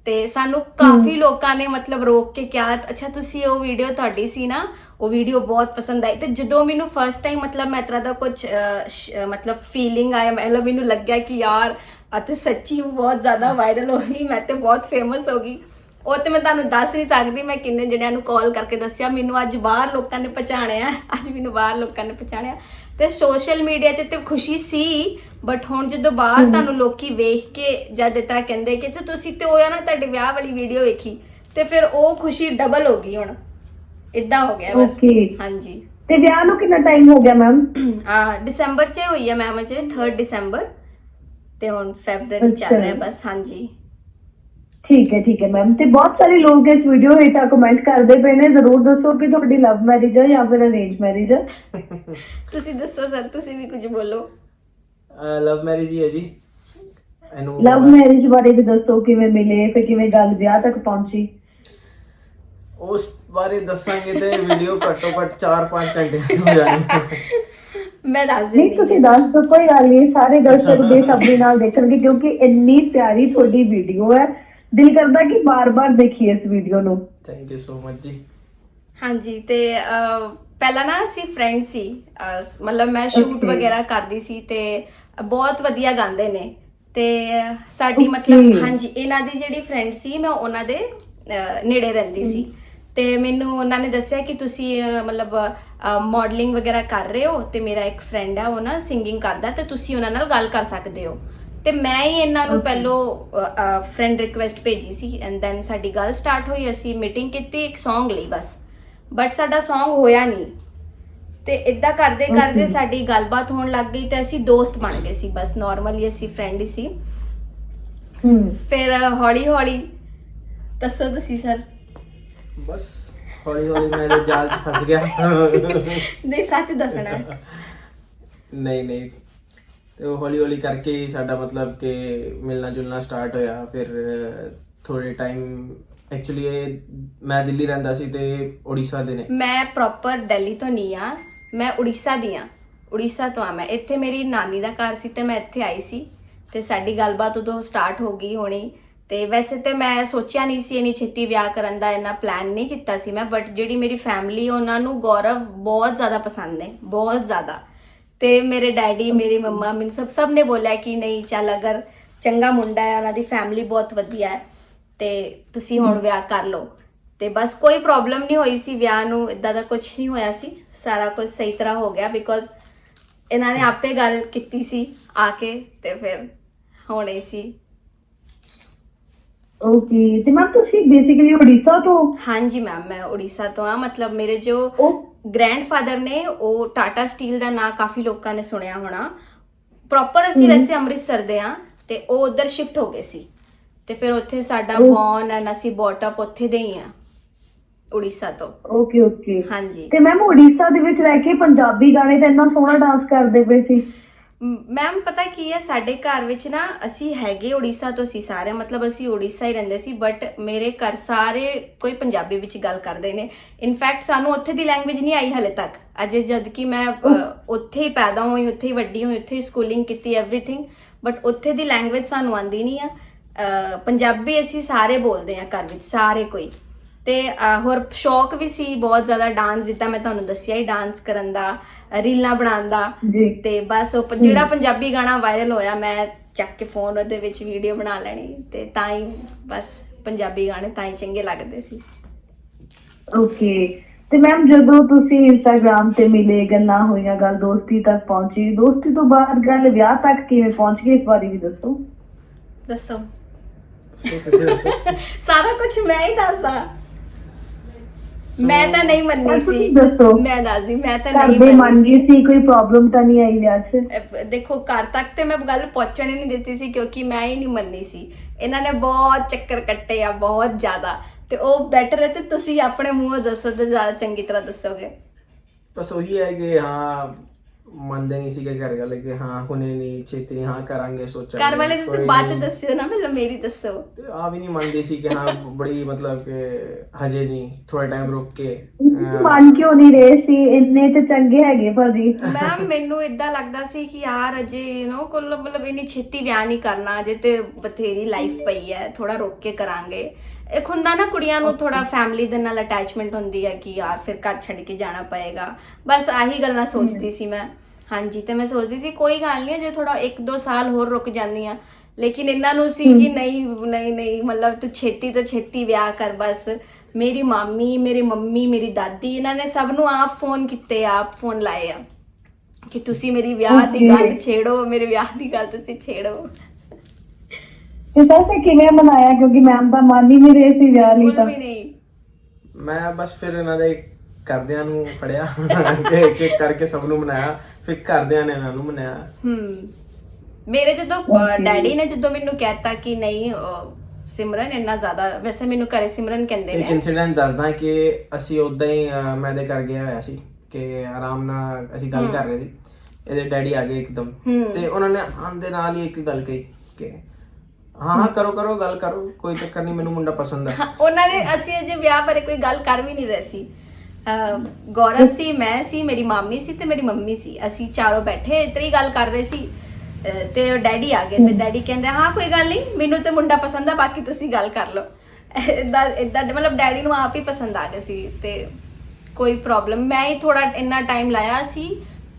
ਤੇ ਸਾਨੂੰ ਕਾਫੀ ਲੋਕਾਂ ਨੇ ਮਤਲਬ ਰੋਕ ਕੇ ਕਿਹਾ ਅੱਛਾ ਤੁਸੀਂ ਉਹ ਵੀਡੀਓ ਤੁਹਾਡੀ ਸੀ ਨਾ ਉਹ ਵੀਡੀਓ ਬਹੁਤ ਪਸੰਦ ਆਈ। ਤੇ ਜਦੋਂ ਮੈਨੂੰ ਫਰਸਟ ਟਾਈਮ ਮਤਲਬ ਮੈਂ ਤਰ੍ਹਾਂ ਦਾ ਕੁਝ ਮਤਲਬ ਫੀਲਿੰਗ ਆਇਆ ਮਤਲਬ ਮੈਨੂੰ ਲੱਗਿਆ ਕਿ ਯਾਰ ਅਤੇ ਸੱਚੀ ਬਹੁਤ ਜ਼ਿਆਦਾ ਵਾਇਰਲ ਹੋ ਗਈ ਮੈਂ ਤੇ ਬਹੁਤ ਫੇਮਸ ਹੋ ਗਈ। ਉਹ ਤੇ ਮੈਂ ਤੁਹਾਨੂੰ ਦੱਸ ਨਹੀਂ ਸਕਦੀ ਮੈਂ ਕਿੰਨੇ ਜਣਿਆਂ ਨੂੰ ਕਾਲ ਕਰਕੇ ਦੱਸਿਆ ਮੈਨੂੰ ਅੱਜ ਬਾਹਰ ਲੋਕਾਂ ਨੇ ਪਛਾਣਿਆ ਅੱਜ ਮੈਨੂੰ ਬਾਹਰ ਲੋਕਾਂ ਨੇ ਪਛਾਣਿਆ। ਤੇ ਸੋਸ਼ਲ ਮੀਡੀਆ 'ਤੇ ਤੇ ਖੁਸ਼ੀ ਸੀ ਬਟ ਹੁਣ ਜਦੋਂ ਬਾਹਰ ਤੁਹਾਨੂੰ ਲੋਕੀ ਵੇਖ ਕੇ ਜਦ ਇਸ ਤਰ੍ਹਾਂ ਕਹਿੰਦੇ ਕਿ ਜੇ ਤੁਸੀਂ ਤੇ ਹੋਇਆ ਨਾ ਤੁਹਾਡੇ ਵਿਆਹ ਵਾਲੀ ਵੀਡੀਓ ਵੇਖੀ ਤੇ ਫਿਰ ਉਹ ਖੁਸ਼ੀ ਡਬਲ ਹੋ ਗਈ ਹੁਣ। ਇਦਾਂ ਹੋ ਗਿਆ ਬਸ। Okay. ਹਾਂਜੀ। ਤੇ ਵਿਆਹ ਨੂੰ ਕਿੰਨਾ ਟਾਈਮ ਹੋ ਗਿਆ ਮੈਮ [clears throat] ਆ ਦਸੰਬਰ 'ਚ ਹੋਈ ਹੈ ਮੈਮ ਅਜੇ 3 ਦਸੰਬਰ ਤੇ ਹੁਣ ਫੈਬਰੂਅਰੀ ਚੱਲ ਰਿਹਾ। ਬਸ ਹਾਂਜੀ। ਠੀਕ ਹੈ ਠੀਕ ਹੈ ਮੈਮ ਤੇ ਬਹੁਤ ਸਾਰੇ ਲੋਕ ਇਸ ਵੀਡੀਓ ਹੇਠਾਂ ਕਮੈਂਟ ਕਰਦੇ ਪਏ ਨੇ। ਜ਼ਰੂਰ ਦੱਸੋ ਕਿ ਤੁਹਾਡੀ ਲਵ ਮੈਰਿਜ ਹੈ ਜਾਂ ਫਿਰ ਅਰੇਂਜ ਮੈਰਿਜ ਹੈ ਤੁਸੀਂ ਦੱਸੋ ਸਰ ਤੁਸੀਂ ਵੀ ਕੁਝ ਬੋਲੋ। ਲਵ ਮੈਰਿਜ ਹੀ ਹੈ ਜੀ। ਇਹਨੂੰ ਲਵ ਮੈਰਿਜ ਬਾਰੇ ਵੀ ਦੱਸੋ ਕਿਵੇਂ ਮਿਲੇ ਫਿਰ ਕਿਵੇਂ ਗੱਲ ਵਿਆਹ ਤੱਕ ਪਹੁੰਚੀ। ਉਸ ਬਾਰੇ ਦੱਸਾਂਗੇ ਤੇ ਵੀਡੀਓ ਘੱਟੋ ਘੱਟ 4-5 ਘੰਟੇ ਦੀ ਹੋ ਜਾਣੀ [laughs] ਮੈਂ ਦੱਸ ਨਹੀਂ ਦਿੰਦੀ ਤੁਸੀਂ ਦੱਸ ਦਿਓ ਕੋਈ ਗੱਲ ਨਹੀਂ। ਸਾਰੇ ਦਰਸ਼ਕ ਬੇਸਬਰੀ ਨਾਲ ਦੇਖਣਗੇ ਕਿਉਂਕਿ ਇੰਨੀ ਪਿਆਰੀ ਤੁਹਾਡੀ ਵੀਡੀਓ ਹੈ। ਦਿਲ ਕਰਦਾ ਕਿ ਬਾਰ-ਬਾਰ ਦੇਖੀਏ ਇਸ ਵੀਡੀਓ ਨੂੰ। ਥੈਂਕ ਯੂ ਸੋ ਮਚ ਜੀ। ਹਾਂਜੀ ਤੇ ਅਹ, ਪਹਿਲਾਂ ਨਾ ਅਸੀਂ ਫਰੈਂਡ ਸੀ। ਅਹ, ਮਤਲਬ ਮੈਂ ਸ਼ੂਟ Okay. ਵਗੈਰਾ ਕਰਦੀ ਸੀ ਤੇ ਬਹੁਤ ਵਧੀਆ ਗਾਉਂਦੇ ਨੇ। ਤੇ ਸਾਡੀ Okay. ਮਤਲਬ ਹਾਂਜੀ ਇਹਨਾਂ ਦੀ ਜਿਹੜੀ ਫਰੈਂਡ ਸੀ ਮੈਂ ਉਹਨਾਂ ਦੇ ਅਹ, ਨੇੜੇ ਰਹਿੰਦੀ ਸੀ। ਤੇ ਮੈਨੂੰ ਉਹਨਾਂ ਨੇ ਦੱਸਿਆ ਕਿ ਤੁਸੀਂ ਅਹ, ਮਤਲਬ ਮਾਡਲਿੰਗ ਵਗੈਰਾ ਕਰ ਰਹੇ ਹੋ ਤੇ ਮੇਰਾ ਇੱਕ ਫਰੈਂਡ ਆ ਉਹ ਨਾ ਸਿੰਗਿੰਗ ਕਰਦਾ ਤੇ ਤੁਸੀਂ ਉਹਨਾਂ ਨਾਲ ਗੱਲ ਕਰ ਸਕਦੇ ਹੋ। ਤੇ ਮੈਂ ਹੀ ਇਹਨਾਂ ਨੂੰ. ਪਹਿਲੋਂ ਫਰੈਂਡ ਰਿਕੁਐਸਟ ਭੇਜੀ ਸੀ ਐਂਡ ਦੈਨ ਸਾਡੀ ਗੱਲ ਸਟਾਰਟ ਹੋਈ ਅਸੀਂ ਮੀਟਿੰਗ ਕੀਤੀ ਇੱਕ Song ਲਈ ਬਸ। ਬਟ ਸਾਡਾ Song ਹੋਇਆ ਨਹੀਂ। ਤੇ ਇਦਾਂ ਕਰਦੇ ਕਰਦੇ. ਸਾਡੀ ਗੱਲਬਾਤ ਹੋਣ ਲੱਗ ਗਈ ਤੇ ਅਸੀਂ ਦੋਸਤ ਬਣ ਗਏ ਸੀ। ਬਸ ਨਾਰਮਲੀ ਅਸੀਂ ਫਰੈਂਡ ਹੀ ਸੀ। ਹੂੰ। ਫਿਰ ਹੌਲੀ ਹੌਲੀ ਦੱਸੋ ਤੁਸੀਂ ਸਰ ਬਸ ਹੌਲੀ ਹੌਲੀ ਮੈਂ ਜਾਲ 'ਚ ਫਸ ਗਿਆ। [laughs] ਨਹੀਂ ਸੱਚ ਦੱਸਣਾ। ਨਹੀਂ ਨਹੀਂ। ਤੇ ਉਹ ਹੌਲੀ ਹੌਲੀ ਕਰਕੇ ਹੀ ਸਾਡਾ ਮਤਲਬ ਕਿ ਮਿਲਣਾ ਜੁਲਣਾ ਸਟਾਰਟ ਹੋਇਆ। ਫਿਰ ਥੋੜੇ ਟਾਈਮ ਐਕਚੁਅਲੀ ਇਹ ਮੈਂ ਦਿੱਲੀ ਰਹਿੰਦਾ ਸੀ ਤੇ ਉੜੀਸਾ ਦੇ ਨੇ। ਮੈਂ ਪ੍ਰੋਪਰ ਦਿੱਲੀ ਤੋਂ ਨਹੀਂ ਆ ਮੈਂ ਉੜੀਸਾ ਦੀ ਆ ਉੜੀਸਾ ਤੋਂ ਆ ਮੈਂ। ਇੱਥੇ ਮੇਰੀ ਨਾਨੀ ਦਾ ਘਰ ਸੀ ਤੇ ਮੈਂ ਇੱਥੇ ਆਈ ਸੀ। ਤੇ ਸਾਡੀ ਗੱਲਬਾਤ ਉਦੋਂ ਸਟਾਰਟ ਹੋ ਗਈ ਹੋਣੀ। ਤੇ ਵੈਸੇ ਤੇ ਮੈਂ ਸੋਚਿਆ ਨਹੀਂ ਸੀ ਇਨੀ ਛੇਤੀ ਵਿਆਹ ਕਰਨ ਦਾ, ਇੰਨਾ ਪਲਾਨ ਨਹੀਂ ਕੀਤਾ ਸੀ ਮੈਂ। ਬਟ ਜਿਹੜੀ ਮੇਰੀ ਫੈਮਿਲੀ ਉਹਨਾਂ ਨੂੰ ਗੌਰਵ ਬਹੁਤ ਜ਼ਿਆਦਾ ਪਸੰਦ ਨੇ, ਬਹੁਤ ਜ਼ਿਆਦਾ। ਤੇ ਮੇਰੇ ਡੈਡੀ ਮੇਰੀ ਮੰਮਾ ਮੈਨੂੰ ਸਭ ਸਭ ਨੇ ਬੋਲਿਆ ਕਿ ਨਹੀਂ ਚੱਲ ਅਗਰ ਚੰਗਾ ਮੁੰਡਾ ਹੈ ਉਹਨਾਂ ਦੀ ਫੈਮਿਲੀ ਬਹੁਤ ਵਧੀਆ ਹੈ ਤੇ ਤੁਸੀਂ ਹੁਣ ਵਿਆਹ ਕਰ ਲਓ। ਤੇ ਬਸ ਕੋਈ ਪ੍ਰੋਬਲਮ ਨਹੀਂ ਹੋਈ ਸੀ ਵਿਆਹ ਨੂੰ ਇਦਾਂ ਦਾ ਕੁਝ ਨਹੀਂ ਹੋਇਆ ਸੀ। ਸਾਰਾ ਕੁਝ ਸਹੀ ਤਰ੍ਹਾਂ ਹੋ ਗਿਆ ਬਿਕੋਜ਼ ਇਹਨਾਂ ਨੇ ਆਪੇ ਗੱਲ ਕੀਤੀ ਸੀ ਆ ਕੇ ਤੇ ਫਿਰ ਹੋਣੀ ਸੀ। ਓਕੇ ਤੇ ਮੈਮ ਤੁਸੀਂ ਬੇਸਿਕਲੀ ਉੜੀਸਾ ਤੋਂ? ਹਾਂਜੀ ਮੈਮ ਮੈਂ ਉੜੀਸਾ ਤੋਂ ਆ ਮਤਲਬ ਮੇਰੇ ਜੋ ਉਹ ਗ੍ਰੈਂਡਫਾਦਰ ਨੇ ਉਹ ਟਾਟਾ ਸਟੀਲ ਦਾ ਨਾਂ ਕਾਫੀ ਲੋਕਾਂ ਨੇ ਸੁਣਿਆ ਹੋਣਾ। ਪ੍ਰੋਪਰ ਅਸੀਂ। ਵੈਸੇ ਅੰਮ੍ਰਿਤਸਰ ਦੇ ਆ ਤੇ ਉਹ ਉਧਰ ਸ਼ਿਫਟ ਹੋ ਗਏ ਸੀ। ਤੇ ਫਿਰ ਉੱਥੇ ਸਾਡਾ ਬੌਨ ਐਂਡ ਅਸੀਂ ਬੌਟ ਅਪ ਉੱਥੇ ਦੇ ਹੀ ਆ ਉੜੀਸਾ ਤੋਂ। ਓਕੇ ਓਕੇ ਹਾਂਜੀ। ਤੇ ਮੈਮ ਉੜੀਸਾ ਦੇ ਵਿੱਚ ਰਹਿ ਕੇ ਪੰਜਾਬੀ ਗਾਣੇ ਤੇ ਇੰਨਾ ਸੋਹਣਾ ਡਾਂਸ ਕਰਦੇ ਪਏ ਸੀ। ਮੈਮ ਪਤਾ ਕੀ ਹੈ? ਸਾਡੇ ਘਰ ਵਿੱਚ ਨਾ ਅਸੀਂ ਹੈਗੇ ਉੜੀਸਾ ਤੋਂ ਸੀ ਸਾਰੇ ਮਤਲਬ ਅਸੀਂ ਉੜੀਸਾ ਹੀ ਰਹਿੰਦੇ ਸੀ ਬਟ ਮੇਰੇ ਘਰ ਸਾਰੇ ਕੋਈ ਪੰਜਾਬੀ ਵਿੱਚ ਗੱਲ ਕਰਦੇ ਨੇ। ਇਨਫੈਕਟ ਸਾਨੂੰ ਉੱਥੇ ਦੀ ਲੈਂਗੁਏਜ ਨਹੀਂ ਆਈ ਹਲੇ ਤੱਕ। ਅਜੇ ਜਦ ਕਿ ਮੈਂ ਅ, ਉੱਥੇ ਹੀ ਪੈਦਾ ਹੋਈ ਉੱਥੇ ਹੀ ਵੱਡੀ ਹੋਈ ਉੱਥੇ ਹੀ ਸਕੂਲਿੰਗ ਕੀਤੀ ਐਵਰੀਥਿੰਗ ਬਟ ਉੱਥੇ ਦੀ ਲੈਂਗੁਏਜ ਸਾਨੂੰ ਆਂਦੀ ਨਹੀਂ ਆ। ਅ, ਪੰਜਾਬੀ ਅਸੀਂ ਸਾਰੇ ਬੋਲਦੇ ਆ ਘਰ ਵਿੱਚ ਸਾਰੇ ਕੋਈ। ਤੇ ਅ, ਹੋਰ ਸ਼ੌਕ ਵੀ ਸੀ ਬਹੁਤ ਜ਼ਿਆਦਾ ਡਾਂਸ ਜਿੱਦਾਂ ਮੈਂ ਤੁਹਾਨੂੰ ਦੱਸਿਆ ਹੀ ਡਾਂਸ ਕਰਨ ਦਾ ਰੀਲਾਂ ਬਣਾਉਣ ਦਾ। ਜੀ। ਤੇ ਬਸ ਉਹ ਜਿਹੜਾ ਪੰਜਾਬੀ ਗਾਣਾ ਵਾਇਰਲ ਹੋਇਆ ਮੈਂ ਚੱਕ ਕੇ ਫੋਨ ਉਹਦੇ ਵਿੱਚ ਵੀਡੀਓ ਬਣਾ ਲੈਣੀ। ਤੇ ਤਾਂ ਹੀ ਬਸ ਪੰਜਾਬੀ ਗਾਣੇ ਤਾਂ ਹੀ ਚੰਗੇ ਲੱਗਦੇ ਸੀ। ਓਕੇ ਤੇ ਮੈਮ ਜਦੋਂ ਤੁਸੀਂ ਇੰਸਟਾਗ੍ਰam ਤੇ ਮਿਲੇ ਗੱਲਾਂ ਹੋਈਆਂ ਗੱਲ ਦੋਸਤੀ ਤੱਕ ਪਹੁੰਚੀ ਦੋਸਤੀ ਤੋਂ ਬਾਅਦ ਗੱਲ ਵਿਆਹ ਤੱਕ ਕਿਵੇਂ ਪਹੁੰਚ ਗਈ? ਇਸ ਬਾਰੇ ਵੀ ਦੱਸੋ। ਦੱਸੋ। ਸਾਰਾ ਕੁਝ ਮੈਂ ਹੀ ਦੱਸਦਾ। ਮੈਂ ਤਾਂ ਨਹੀਂ ਮੰਨੀ ਪਰ ਸੀ। ਦੱਸੋ। ਮੈਂ ਦੱਸਦੀ ਮੈਂ ਤਾਂ ਘਰ ਨਹੀਂ ਦੇ ਮੰਨ ਮੰਨੀ ਸੀ। ਕੋਈ ਪ੍ਰੋਬਲਮ ਤਾਂ ਨਹੀਂ ਆਈ ਵਿਆਹ 'ਚ? ਅਹ ਦੇਖੋ ਘਰ ਤੱਕ ਤੇ ਮੈਂ ਗੱਲ ਪਹੁੰਚਣ ਹੀ ਨਹੀਂ ਦਿੱਤੀ ਸੀ ਕਿਉਂਕਿ ਮੈਂ ਹੀ ਨਹੀਂ ਮੰਨੀ ਸੀ। ਇਹਨਾਂ ਨੇ ਬਹੁਤ ਚੱਕਰ ਕੱਟੇ ਆ ਬਹੁਤ ਜ਼ਿਆਦਾ। ਤੇ ਉਹ ਬੈਟਰ ਹੈ ਤੇ ਤੁਸੀਂ ਆਪਣੇ ਮੂੰਹੋਂ ਦੱਸੋ ਤੇ ਜ਼ਿਆਦਾ ਚੰਗੀ ਤਰ੍ਹਾਂ ਦੱਸੋਗੇ। ਬਸ ਉਹੀ ਹੈ ਕਿ ਹਾਂ ਮੰਨਦੇ ਨਹੀਂ ਸੀਗੇ ਘਰ ਵਾਲੇ ਕਿ ਹਾਂ ਹੁਣੇ ਨਹੀਂ ਛੇਤੀ ਹਾਂ ਕਰਾਂਗੇ ਸੋਚਾਂਗੇ ਘਰ ਵਾਲੇ ਤੇ ਕੋਈ ਬਾਅਦ ਚ ਨਹੀਂ। ਦੱਸਿਓ ਨਾ ਪਹਿਲਾਂ ਮੇਰੀ ਦੱਸੋ। ਤੇ ਆ ਵੀ ਨਹੀਂ ਮੰਨਦੇ ਸੀ ਕਿ ਹਾਂ ਬੜੀ ਮਤਲਬ ਕਿ ਹਜੇ ਨਹੀਂ ਥੋੜਾ ਟਾਈਮ ਰੁਕ ਕੇ ਮੰਨ ਕਿਉਂ ਨਹੀਂ ਰਹੇ ਸੀ? ਇੰਨੇ ਤੇ ਚੰਗੇ ਹੈਗੇ ਭਾਜੀ। ਮੈਮ ਮੈਨੂੰ ਇਦਾਂ ਲੱਗਦਾ ਸੀ ਕਿ ਯਾਰ ਅਜੇ ਯੂ نو ਕੋਲ ਮਤਲਬ ਇਨੀ ਛੇਤੀ ਵਿਆਹ ਨਹੀਂ ਕਰਨਾ ਅਜੇ ਤੇ ਬਥੇਰੀ ਲਾਈਫ ਪਈ ਹੈ ਥੋੜਾ ਰੁਕ ਕੇ ਕਰਾਂਗੇ। ਇੱਕ ਹੁੰਦਾ ਨਾ ਕੁੜੀਆਂ ਨੂੰ ਥੋੜਾ ਫੈਮਿਲੀ ਦੇ ਨਾਲ ਅਟੈਚਮੈਂਟ ਹੁੰਦੀ ਹੈ ਕਿ ਯਾਰ ਫਿਰ ਘਰ ਛੱਡ ਕੇ ਜਾਣਾ ਪਏਗਾ। ਬਸ ਆਹੀ ਗੱਲਾਂ ਸੋਚਦੀ ਸੀ ਮੈਂ। ਹਾਂਜੀ ਤੇ ਮੈਂ ਸੋਚਦੀ ਸੀ ਕੋਈ ਗੱਲ ਨਹੀਂ ਜੇ ਥੋੜਾ 1-2 ਸਾਲ ਹੋਰ ਰੁਕ ਜਾਂਦੀ ਆ ਲੇਕਿਨ ਇਹਨਾਂ ਨੂੰ ਸੀ ਕਿ ਨਹੀਂ ਨਹੀਂ ਨਹੀਂ ਮਤਲਬ ਤੂੰ ਛੇਤੀ ਤੋਂ ਛੇਤੀ ਵਿਆਹ ਕਰ ਬਸ। ਮੇਰੀ ਮਾਮੀ ਮੇਰੀ ਮੰਮੀ ਮੇਰੀ ਦਾਦੀ ਇਹਨਾਂ ਨੇ ਸਭ ਨੂੰ ਆਪ ਫੋਨ ਕੀਤੇ ਆਪ ਫੋਨ ਲਾਏ ਆ ਕਿ ਤੁਸੀਂ ਮੇਰੀ ਵਿਆਹ ਦੀ. ਗੱਲ ਛੇੜੋ ਮੇਰੇ ਵਿਆਹ ਦੀ ਗੱਲ ਤੁਸੀਂ ਛੇੜੋ। ਤੇ ਸਰ ਤੇ ਕਿਵੇਂ ਮਨਾਇਆ? ਕਿਉਂਕਿ ਮੈਮ ਦਾ ਮਨ ਹੀ ਨਹੀਂ ਰਹੇ ਸੀ ਵਿਆਹ ਲਈ ਬਿਲਕੁਲ ਤਾਂ। ਵੀ ਨਹੀਂ। ਮੈਂ ਬਸ ਫਿਰ ਇਹਨਾਂ ਦੇ ਕਰਦਿਆਂ ਨੂੰ ਫੜਿਆ ਕਿ ਇੱਕ ਇੱਕ ਕਰਕੇ ਸਭ ਨੂੰ ਮਨਾਇਆ ਫਿਰ ਘਰਦਿਆਂ ਨੇ ਇਹਨਾਂ ਨੂੰ ਮਨਾਇਆ। ਹਮ ਮੇਰੇ ਜਦੋਂ. ਡੈਡੀ ਨੇ ਜਦੋਂ ਮੈਨੂੰ ਕਹਿਤਾ ਕਿ ਨਹੀਂ ਅਹ, ਸਿਮਰਨ ਇੰਨਾ ਜ਼ਿਆਦਾ ਵੈਸੇ ਮੈਨੂੰ ਘਰੇ ਸਿਮਰਨ ਕਹਿੰਦੇ ਇੱਕ ਨੇ। ਇਨਸੀਡੈਂਟ ਦੱਸਦਾ ਕਿ ਅਸੀਂ ਉਦਾਂ ਹੀ ਅਹ, ਮੈਂ ਦੇ ਕਰ ਗਿਆ ਹੋਇਆ ਸੀ ਕਿ ਆਰਾਮ ਨਾਲ ਅਸੀਂ ਗੱਲ ਕਰ ਰਹੇ ਸੀ। ਇਹਦੇ ਡੈਡੀ ਆ ਗਏ ਇੱਕਦਮ। ਤੇ ਉਹਨਾਂ ਨੇ ਆਂਦੇ ਨਾਲ ਹੀ ਇੱਕ ਗੱਲ ਕਹੀ ਕਿ ਹਾਂ ਹਾਂ ਕਰੋ ਕਰੋ ਗੱਲ ਕਰੋ ਕੋਈ ਚੱਕਰ ਨਹੀਂ ਮੈਨੂੰ ਮੁੰਡਾ ਪਸੰਦ ਹਾਂ, ਉਹਨਾਂ ਨੇ ਅਸੀਂ ਅਜੇ ਵਿਆਹ ਬਾਰੇ ਕੋਈ ਗੱਲ ਕਰ ਵੀ ਨਹੀਂ ਰਹੇ ਸੀ। ਅਹ, ਗੌਰਵ ਸੀ ਮੈਂ ਸੀ ਮੇਰੀ ਮਾਮੀ ਸੀ ਤੇ ਮੇਰੀ ਮੰਮੀ ਸੀ। ਅਸੀਂ ਚਾਰੋਂ ਬੈਠੇ ਇਤਰੀ ਗੱਲ ਕਰ ਰਹੇ ਸੀ। ਅਹ, ਤੇ ਡੈਡੀ ਆ ਗਏ ਤੇ ਡੈਡੀ ਕਹਿੰਦੇ ਹਾਂ ਕੋਈ ਗੱਲ ਨਹੀਂ ਮੈਨੂੰ ਤੇ ਮੁੰਡਾ ਪਸੰਦ ਆ ਬਾਕੀ ਤੁਸੀਂ ਗੱਲ ਕਰ ਲਓ। ਇਦਾਂ ਇਦਾਂ ਮਤਲਬ ਡੈਡੀ ਨੂੰ ਆਪ ਹੀ ਪਸੰਦ ਆ ਗਿਆ ਸੀ ਤੇ ਕੋਈ ਪ੍ਰੋਬਲਮ ਮੈਂ ਹੀ ਥੋੜਾ ਇੰਨਾ ਟਾਈਮ ਲਾਇਆ ਸੀ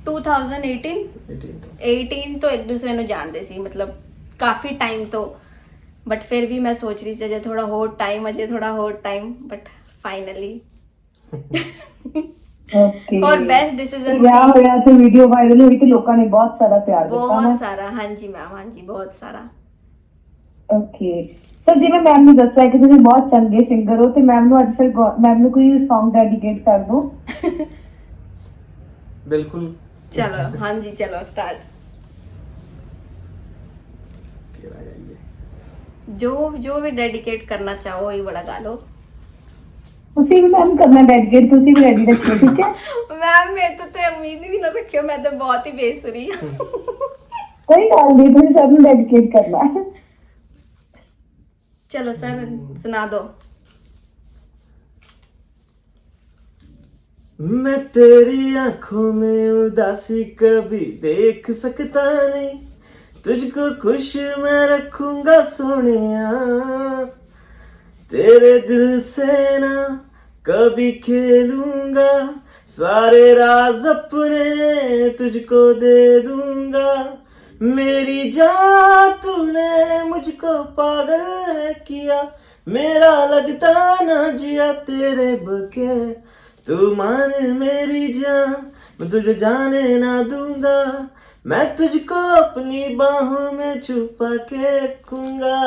2018 18 ਤੋਂ 18 ਤੋਂ ਇੱਕ ਦੂਸਰੇ ਨੂੰ ਜਾਣਦੇ ਸੀ ਮਤਲਬ ਕਾਫੀ ਟਾਈਮ ਤੋਂ। ਬਟ ਫਿਰ ਵੀ ਮੈਂ ਸੋਚ ਰਹੀ ਸੀ ਅਜੇ ਥੋੜਾ ਹੋਰ ਟਾਈਮ ਅਜੇ ਥੋੜਾ ਹੋਰ ਟਾਈਮ ਬਟ ਫਾਈਨਲੀ ਓਕੇ ਔਰ ਬੈਸਟ ਡਿਸੀਜਨ ਵਿਆਹ ਸੀ ਹੋਇਆ ਤੇ ਵੀਡੀਓ ਵਾਇਰਲ ਹੋਈ ਤੇ ਲੋਕਾਂ ਨੇ ਬਹੁਤ ਸਾਰਾ ਪਿਆਰ ਦਿੱਤਾ ਨਾ ਬਹੁਤ ਸਾਰਾ ਹਾਂਜੀ ਮੈਮ ਹਾਂਜੀ ਬਹੁਤ ਸਾਰਾ ਓਕੇ ਸਰ ਜਿਵੇਂ ਮੈਮ ਨੇ ਦੱਸਿਆ ਕਿ ਤੁਸੀਂ ਬਹੁਤ ਚੰਗੇ ਸਿੰਗਰ ਹੋ ਤੇ ਮੈਮ ਨੂੰ ਅੱਜ ਫਿਰ ਮੈਮ ਨੂੰ ਕੋਈ Song ਡੈਡੀਕੇਟ ਕਰ ਦਿਓ ਬਿਲਕੁਲ ਚਲੋ ਹਾਂਜੀ ਚਲੋ ਸਟਾਰਟ ਕਿਹੜਾ? ਜੋ ਜੋ ਵੀ ਡੈਡੀਕੇਟ ਕਰਨਾ ਚਾਹੋ ਇਹ ਬੜਾ ਗਾ ਲਓ ਤੁਸੀਂ ਵੀ ਮੈਮ ਕਰਨਾ ਡੈਡੀਕੇਟ ਤੁਸੀਂ ਵੀ ਰੈਡੀ ਰੱਖਿਓ ਠੀਕ ਹੈ ਮੈਮ ਮੇਰੇ ਤੋਂ ਤੇ ਉਮੀਦ ਵੀ ਨਾ ਰੱਖਿਓ ਮੈਂ ਤਾਂ ਬਹੁਤ ਹੀ ਬੇਸੁਰੀ ਹਾਂ ਕੋਈ ਗੱਲ ਨਹੀਂ ਤੁਸੀਂ ਸਭ ਨੂੰ ਡੈਡੀਕੇਟ ਕਰਨਾ ਹੈ ਚਲੋ ਸਰ ਸੁਣਾ ਦਿਓ मैं तेरी आंखों में उदासी कभी देख सकता नहीं तुझको खुश मैं रखूंगा सोनिया तेरे दिल से ना कभी खेलूँगा, सारे राज अपने तुझको दे दूँगा। मेरी जान तूने मुझको पागल किया, मेरा लगता ना जिया तेरे बगैर तू मान मेरी जान मैं तुझे जाने ना दूँगा। मैं तुझको अपनी बाहों में छुपा के रखूँगा।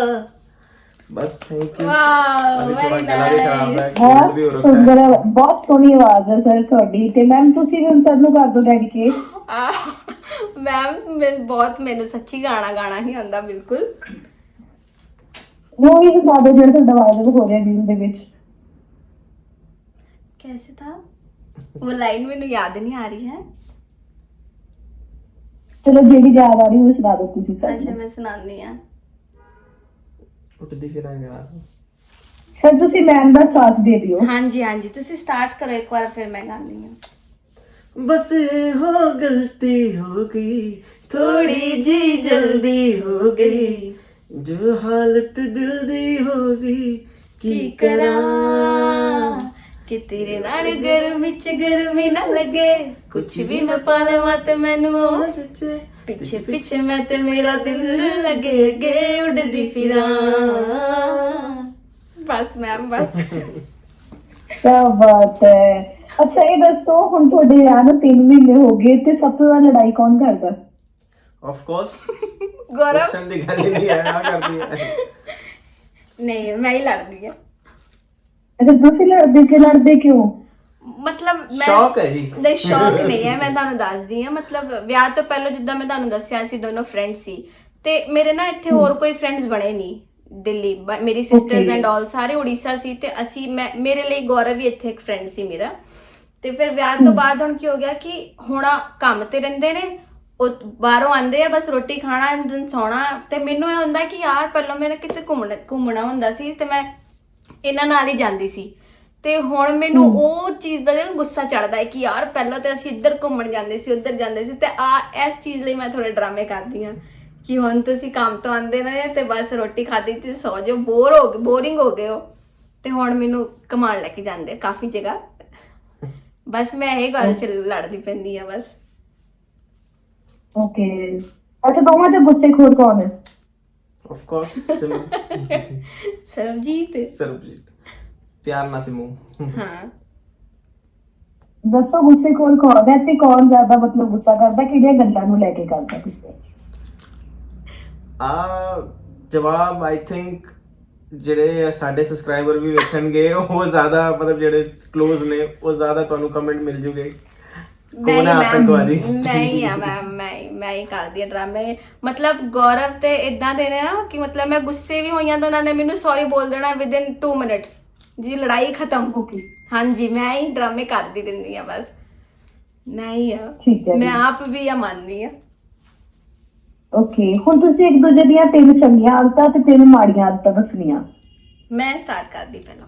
बस थैंक यू ਵਾਓ अभी थोड़ा ਵੈਰੀ गला भी खराब है ਨਾਈਸ cold भी हो ਬਹੁਤ रखा है ਸੁੰਦਰ ਹੈ, ਬਹੁਤ ਸੋਹਣੀ ਆਵਾਜ਼ ਹੈ ਸਰ ਤੁਹਾਡੀ ਤੇ ਮੈਮ ਤੁਸੀਂ ਵੀ ਸਭ ਨੂੰ ਕਰ ਦਿਓ ਡੈਡੀਕੇਟ ਮੈਮ ਮੈਂ ਬਹੁਤ ਮੈਨੂੰ ਸੱਚੀ ਗਾਣਾ ਗਾਣਾ ਨਹੀਂ ਆਉਂਦਾ ਬਿਲਕੁਲ ਉਹ ਹੀ ਸੁਣਾ ਦਿਓ ਜਿਹੜਾ ਤੁਹਾਡਾ ਵਾਇਰਲ ਹੋ ਰਿਹਾ ਰੀਲ ਦੇ ਵਿੱਚ कैसे था वो लाइन में याद नहीं आ रही है ਚਲੋ ਜਿਹੜੀ ਯਾਦ ਆ ਰਹੀ ਉਹ ਸੁਣਾ ਦਿਓ ਤੁਸੀਂ ਸਭ अच्छा ਨੂੰ। मैं सुनानी है ਉੱਠਦੀ ਫਿਰਾਂਗੇ ਰਾਤ ਸਰ ਤੁਸੀਂ ਮੈਮ ਦਾ ਸਾਥ ਦੇ ਦਿਓ। ਹਾਂਜੀ ਹਾਂਜੀ। ਤੁਸੀਂ ਸਟਾਰਟ ਕਰੋ ਇੱਕ ਵਾਰ ਫਿਰ ਮੈਂ ਗਾਉਂਦੀ ਹਾਂ। ਬਸ ਹੋ ਗਲਤੀ ਹੋ ਗਈ ਥੋੜੀ ਜੀ ਜਲਦੀ ਹੋ ਗਈ ਜੋ ਹਾਲਤ ਦਿਲ ਦੀ ਹੋ ਗਈ ਕੀ ਕਰਾਂ? ਕਿ ਤੇਰੇ ਨਾਲ ਗਰਮੀ ਚ ਗਰਮੀ ਨਾ ਲੱਗੇ। ਕੁਛ ਵੀ ਨਾ ਪਾ ਲਵਾਂ ਮੈਨੂੰ ਉਹ ਜੁੱਚੇ ਪਿੱਛੇ ਪਿੱਛੇ ਮੈਂ ਤੇ ਮੇਰਾ ਦਿਲ ਲੱਗੇ ਅੱਗੇ ਉੱਡਦੀ ਫਿਰਾਂ। ਬਸ ਮੈਮ ਬਸ। ਕਿਆ ਬਾਤ ਹੈ। ਅੱਛਾ ਇਹ ਦੱਸੋ ਹੁਣ ਤੁਹਾਡੇ ਵਿਆਹ ਨੂੰ 3 ਮਹੀਨੇ ਹੋ ਗਏ ਤੇ ਸਭ ਤੋਂ ਜ਼ਿਆਦਾ ਲੜਾਈ ਕੌਣ ਕਰਦਾ? Of course Gaurav? ਪੁੱਛਣ ਗੱਲ ਨਹੀਂ ਹੈ ਕਰਦੀ ਨਹੀਂ ਮੈਂ ਹੀ ਲੜਦੀ ਆ ਅੱਛਾ ਤੁਸੀਂ ਲੜਦੇ ਕਿ ਲੜਦੇ ਕਿਉਂ? ਮਤਲਬ ਮੈਂ ਸ਼ੌਕ ਹੈ ਜੀ। ਨਹੀਂ ਸ਼ੌਕ ਨਹੀਂ ਹੈ ਮੈਂ ਤੁਹਾਨੂੰ ਦੱਸਦੀ ਆ ਮਤਲਬ ਵਿਆਹ ਤੋਂ ਪਹਿਲਾਂ ਜਿੱਦਾਂ ਮੈਂ ਤੁਹਾਨੂੰ ਦੱਸਿਆ ਸੀ ਦੋਨੋਂ ਫਰੈਂਡ ਸੀ। ਤੇ ਮੇਰੇ ਨਾ ਇੱਥੇ ਹੋਰ ਕੋਈ ਫਰੈਂਡਸ ਬਣੇ ਨਹੀਂ ਦਿੱਲੀ। ਬ- ਮੇਰੀ ਸਿਸਟਰਸ Okay. ਐਂਡ ਆਲ ਸਾਰੇ ਉੜੀਸਾ ਸੀ ਤੇ ਅਸੀਂ ਮੈਂ ਮੇਰੇ ਲਈ ਗੌਰਵ ਵੀ ਇੱਥੇ ਇੱਕ ਫਰੈਂਡ ਸੀ ਮੇਰਾ। ਤੇ ਫਿਰ ਵਿਆਹ ਤੋਂ ਬਾਅਦ ਹੁਣ ਕੀ ਹੋ ਗਿਆ ਕਿ ਹੁਣ ਕੰਮ ਤੇ ਰਹਿੰਦੇ ਨੇ ਉਹ ਬਾਹਰੋਂ ਆਂਦੇ ਆ ਬਸ ਰੋਟੀ ਖਾਣਾ ਦਿਨ ਸੌਣਾ। ਤੇ ਮੈਨੂੰ ਇਹ ਹੁੰਦਾ ਕਿ ਯਾਰ ਪਹਿਲਾਂ ਮੇਰਾ ਕਿਤੇ ਘੁੰਮਣਾ ਘੁੰਮਣਾ ਹੁੰਦਾ ਸੀ ਤੇ ਮੈਂ ਇਹਨਾਂ ਨਾਲ ਹੀ ਜਾਂਦੀ ਸੀ। ਤੇ ਹੁਣ ਮੈਨੂੰ ਉਹ ਚੀਜ਼ ਦਾ ਜਿਹੜਾ ਗੁੱਸਾ ਚੜਦਾ ਹੈ ਕਿ ਯਾਰ ਪਹਿਲਾਂ ਤੇ ਅਸੀਂ ਇੱਧਰ ਘੁੰਮਣ ਜਾਂਦੇ ਸੀ ਉੱਧਰ ਜਾਂਦੇ ਸੀ ਤੇ ਆ ਇਸ ਚੀਜ਼ ਲਈ ਮੈਂ ਥੋੜੇ ਡਰਾਮੇ ਕਰਦੀ ਆ ਕਿ ਹੁਣ ਤੁਸੀਂ ਕੰਮ ਤੋਂ ਆਂਦੇ ਨੇ ਤੇ ਬਸ ਰੋਟੀ ਖਾਦੀ ਤੇ ਸੌ ਜਾਓ ਬੋਰ ਹੋ ਗਏ ਬੋਰਿੰਗ ਹੋ ਗਏ ਹੋ। ਤੇ ਹੁਣ ਮੈਨੂੰ ਕਮਾਣ ਲੈ ਕੇ ਜਾਂਦੇ ਕਾਫੀ ਜਗ੍ਹਾ। ਬਸ ਮੈਂ ਇਹ ਗੱਲ ਚ ਲੜਦੀ ਪੈਂਦੀ ਆ ਬਸ। ਓਕੇ ਅੱਛਾ ਦੋਵਾਂ ਦੇ ਗੁੱਸੇ ਖੋਰ ਕੌਣ ਹੈ? ਆਫ ਕੋਰਸ ਸਰਬਜੀਤ ਸਰਬਜੀਤ ਪਿਆਰ ਨਾਲ ਸਿਮੂ ਹਾਂ ਦੱਸੋ ਗੁੱਸੇ ਕੋਲ ਕੌਣ ਤੇ ਕੌਣ ਜ਼ਿਆਦਾ ਮਤਲਬ ਗੁੱਸਾ ਕਰਦਾ ਕਿਹੜੀਆਂ ਗੱਲਾਂ ਨੂੰ ਲੈ ਕੇ ਕਰਦਾ ਗੁੱਸੇ ਆ ਜਵਾਬ ਆਈ ਥਿੰਕ ਜਿਹੜੇ ਸਾਡੇ ਸਬਸਕ੍ਰਾਈਬਰ ਵੀ ਵੇਖਣਗੇ ਉਹ ਜ਼ਿਆਦਾ ਮਤਲਬ ਜਿਹੜੇ ਕਲੋਜ਼ ਨੇ ਉਹ ਜ਼ਿਆਦਾ ਤੁਹਾਨੂੰ ਕਮੈਂਟ ਮਿਲ ਜੂਗੇ ਕੌਣ ਹੈ ਆਤੰਕਵਾਦੀ ਮੈਂ ਹੀ ਆ ਮੈਂ ਮੈਂ ਹੀ- ਮੈਂ ਹੀ ਕਰਦੀ ਆ ਡਰਾਮੇ ਮਤਲਬ ਗੌਰਵ ਤੇ ਇਦਾਂ ਦੇ ਨੇ ਨਾ ਕਿ ਮਤਲਬ ਮੈਂ ਗੁੱਸੇ ਵੀ ਹੋਈਆਂ ਤਾਂ ਉਹਨਾਂ ਨੇ ਮੈਨੂੰ ਸੌਰੀ ਬੋਲ ਦੇਣਾ ਵਿਦਿਨ 2 ਮਿੰਟਸ ਜੀ ਲੜਾਈ ਖਤਮ। ਓਕੇ ਹਾਂਜੀ ਮੈਂ ਹੀ ਡਰਾਮੇ ਕਰਦੀ ਰਹਿੰਦੀ ਆ ਬਸ। ਮੈਂ ਹੀ ਆ। ਠੀਕ ਹੈ ਜੀ। ਮੈਂ ਆਪ ਵੀ ਆ ਮੰਨਦੀ ਆ। ਓਕੇ ਹੁਣ ਤੁਸੀਂ ਇੱਕ ਦੂਜੇ ਦੀਆਂ ਤਿੰਨ ਚੰਗੀਆਂ ਆਦਤਾਂ ਤੇ ਤਿੰਨ ਮਾੜੀਆਂ ਆਦਤਾਂ ਦੱਸਣੀਆਂ। ਮੈਂ ਸਟਾਰਟ ਕਰਦੀ ਪਹਿਲਾਂ.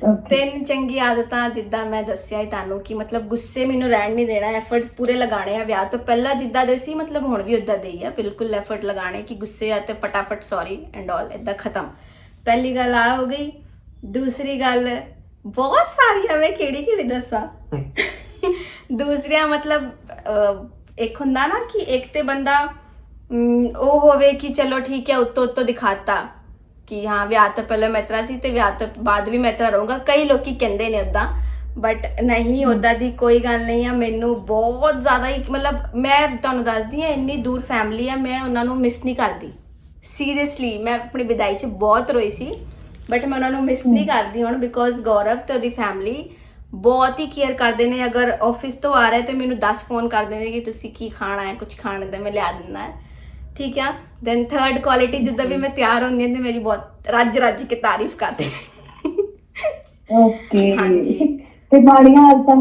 ਤਿੰਨ ਚੰਗੀ ਆਦਤਾਂ ਜਿੱਦਾਂ ਮੈਂ ਦੱਸਿਆ ਹੀ ਤੁਹਾਨੂੰ ਕਿ ਮਤਲਬ ਗੁੱਸੇ ਮੈਨੂੰ ਰਹਿਣ ਨਹੀਂ ਦੇਣਾ ਐਫਰਟਸ ਪੂਰੇ ਲਗਾਣੇ ਆ ਵਿਆਹ ਤੋਂ ਪਹਿਲਾਂ ਜਿੱਦਾਂ ਦੇ ਸੀ ਮਤਲਬ ਹੁਣ ਵੀ ਉਦਾਂ ਦੇ ਹੀ ਆ ਬਿਲਕੁਲ ਐਫਰਟ ਲਗਾਣੇ ਕਿ ਗੁੱਸੇ ਆ ਤੇ ਫਟਾਫਟ ਸੌਰੀ ਐਂਡ ਆਲ ਇਦਾਂ ਖਤਮ। ਪਹਿਲੀ ਗੱਲ ਆ ਹੋ ਗਈ ਦੂਸਰੀ ਗੱਲ ਬਹੁਤ ਸਾਰੀਆਂ ਮੈਂ ਕਿਹੜੀ ਕਿਹੜੀ ਦੱਸਾਂ? [laughs] ਦੂਸਰੀਆਂ ਮਤਲਬ ਇੱਕ ਹੁੰਦਾ ਨਾ ਕਿ ਇੱਕ ਤੇ ਬੰਦਾ ਉਹ ਹੋਵੇ ਕਿ ਚਲੋ ਠੀਕ ਹੈ ਉੱਤੋਂ ਉੱਤੋਂ ਦਿਖਾਤਾ। ਕਿ ਹਾਂ ਵਿਆਹ ਤੋਂ ਪਹਿਲਾਂ ਮੈਂ ਇਤਰਾ ਸੀ ਤੇ ਵਿਆਹ ਤੋਂ ਬਾਅਦ ਵੀ ਮੈਂ ਇਤਰਾ ਰਹੂੰਗਾ। ਕਈ ਲੋਕੀ ਕਹਿੰਦੇ ਨੇ ਉਦਾਂ ਬਟ ਨਹੀਂ ਉਦਾਂ ਦੀ ਕੋਈ ਗੱਲ ਨਹੀਂ ਆ। ਮੈਨੂੰ ਬਹੁਤ ਜ਼ਿਆਦਾ ਹੀ ਮਤਲਬ ਮੈਂ ਤੁਹਾਨੂੰ ਦੱਸਦੀ ਆ ਇੰਨੀ ਦੂਰ ਫੈਮਿਲੀ ਆ ਮੈਂ ਉਹਨਾਂ ਨੂੰ ਮਿਸ ਨਹੀਂ ਕਰਦੀ। ਸੀਰੀਅਸਲੀ ਮੈਂ ਆਪਣੀ ਵਿਦਾਈ 'ਚ ਬਹੁਤ ਰੋਈ ਸੀ ਬਟ ਮੈਂ ਉਹਨਾਂ ਨੂੰ ਮਿਸ ਨਹੀਂ ਕਰਦੀ ਹੁਣ ਬਿਕੋਜ਼ ਗੌਰਵ ਤੇ ਉਹਦੀ ਫੈਮਿਲੀ ਬਹੁਤ ਹੀ ਕੇਅਰ ਕਰਦੇ ਨੇ। ਅਗਰ ਆਫਿਸ ਤੋਂ ਆ ਰਹੇ ਤੇ ਮੈਨੂੰ 10 ਫੋਨ ਕਰਦੇ ਨੇ ਕਿ ਤੁਸੀਂ ਕੀ ਖਾਣਾ ਹੈ ਕੁਝ ਖਾਣ ਦਾ ਮੈਂ ਲਿਆ ਦਿੰਦਾ ਹੈ। ਠੀਕ ਆ? ਦੈਨ ਥਰਡ ਕੁਆਲਿਟੀ ਜਿੱਦਾਂ ਵੀ ਮੈਂ ਤਿਆਰ ਹੁੰਦੀ ਹਾਂ ਤੇ ਮੇਰੀ ਬਹੁਤ ਰੱਜ ਰੱਜ ਕੇ ਤਾਰੀਫ ਕਰਦੇ ਨੇ। ਓਕੇ ਹਾਂਜੀ। ਤੇ ਮਾੜੀਆਂ ਆਦਤਾਂ?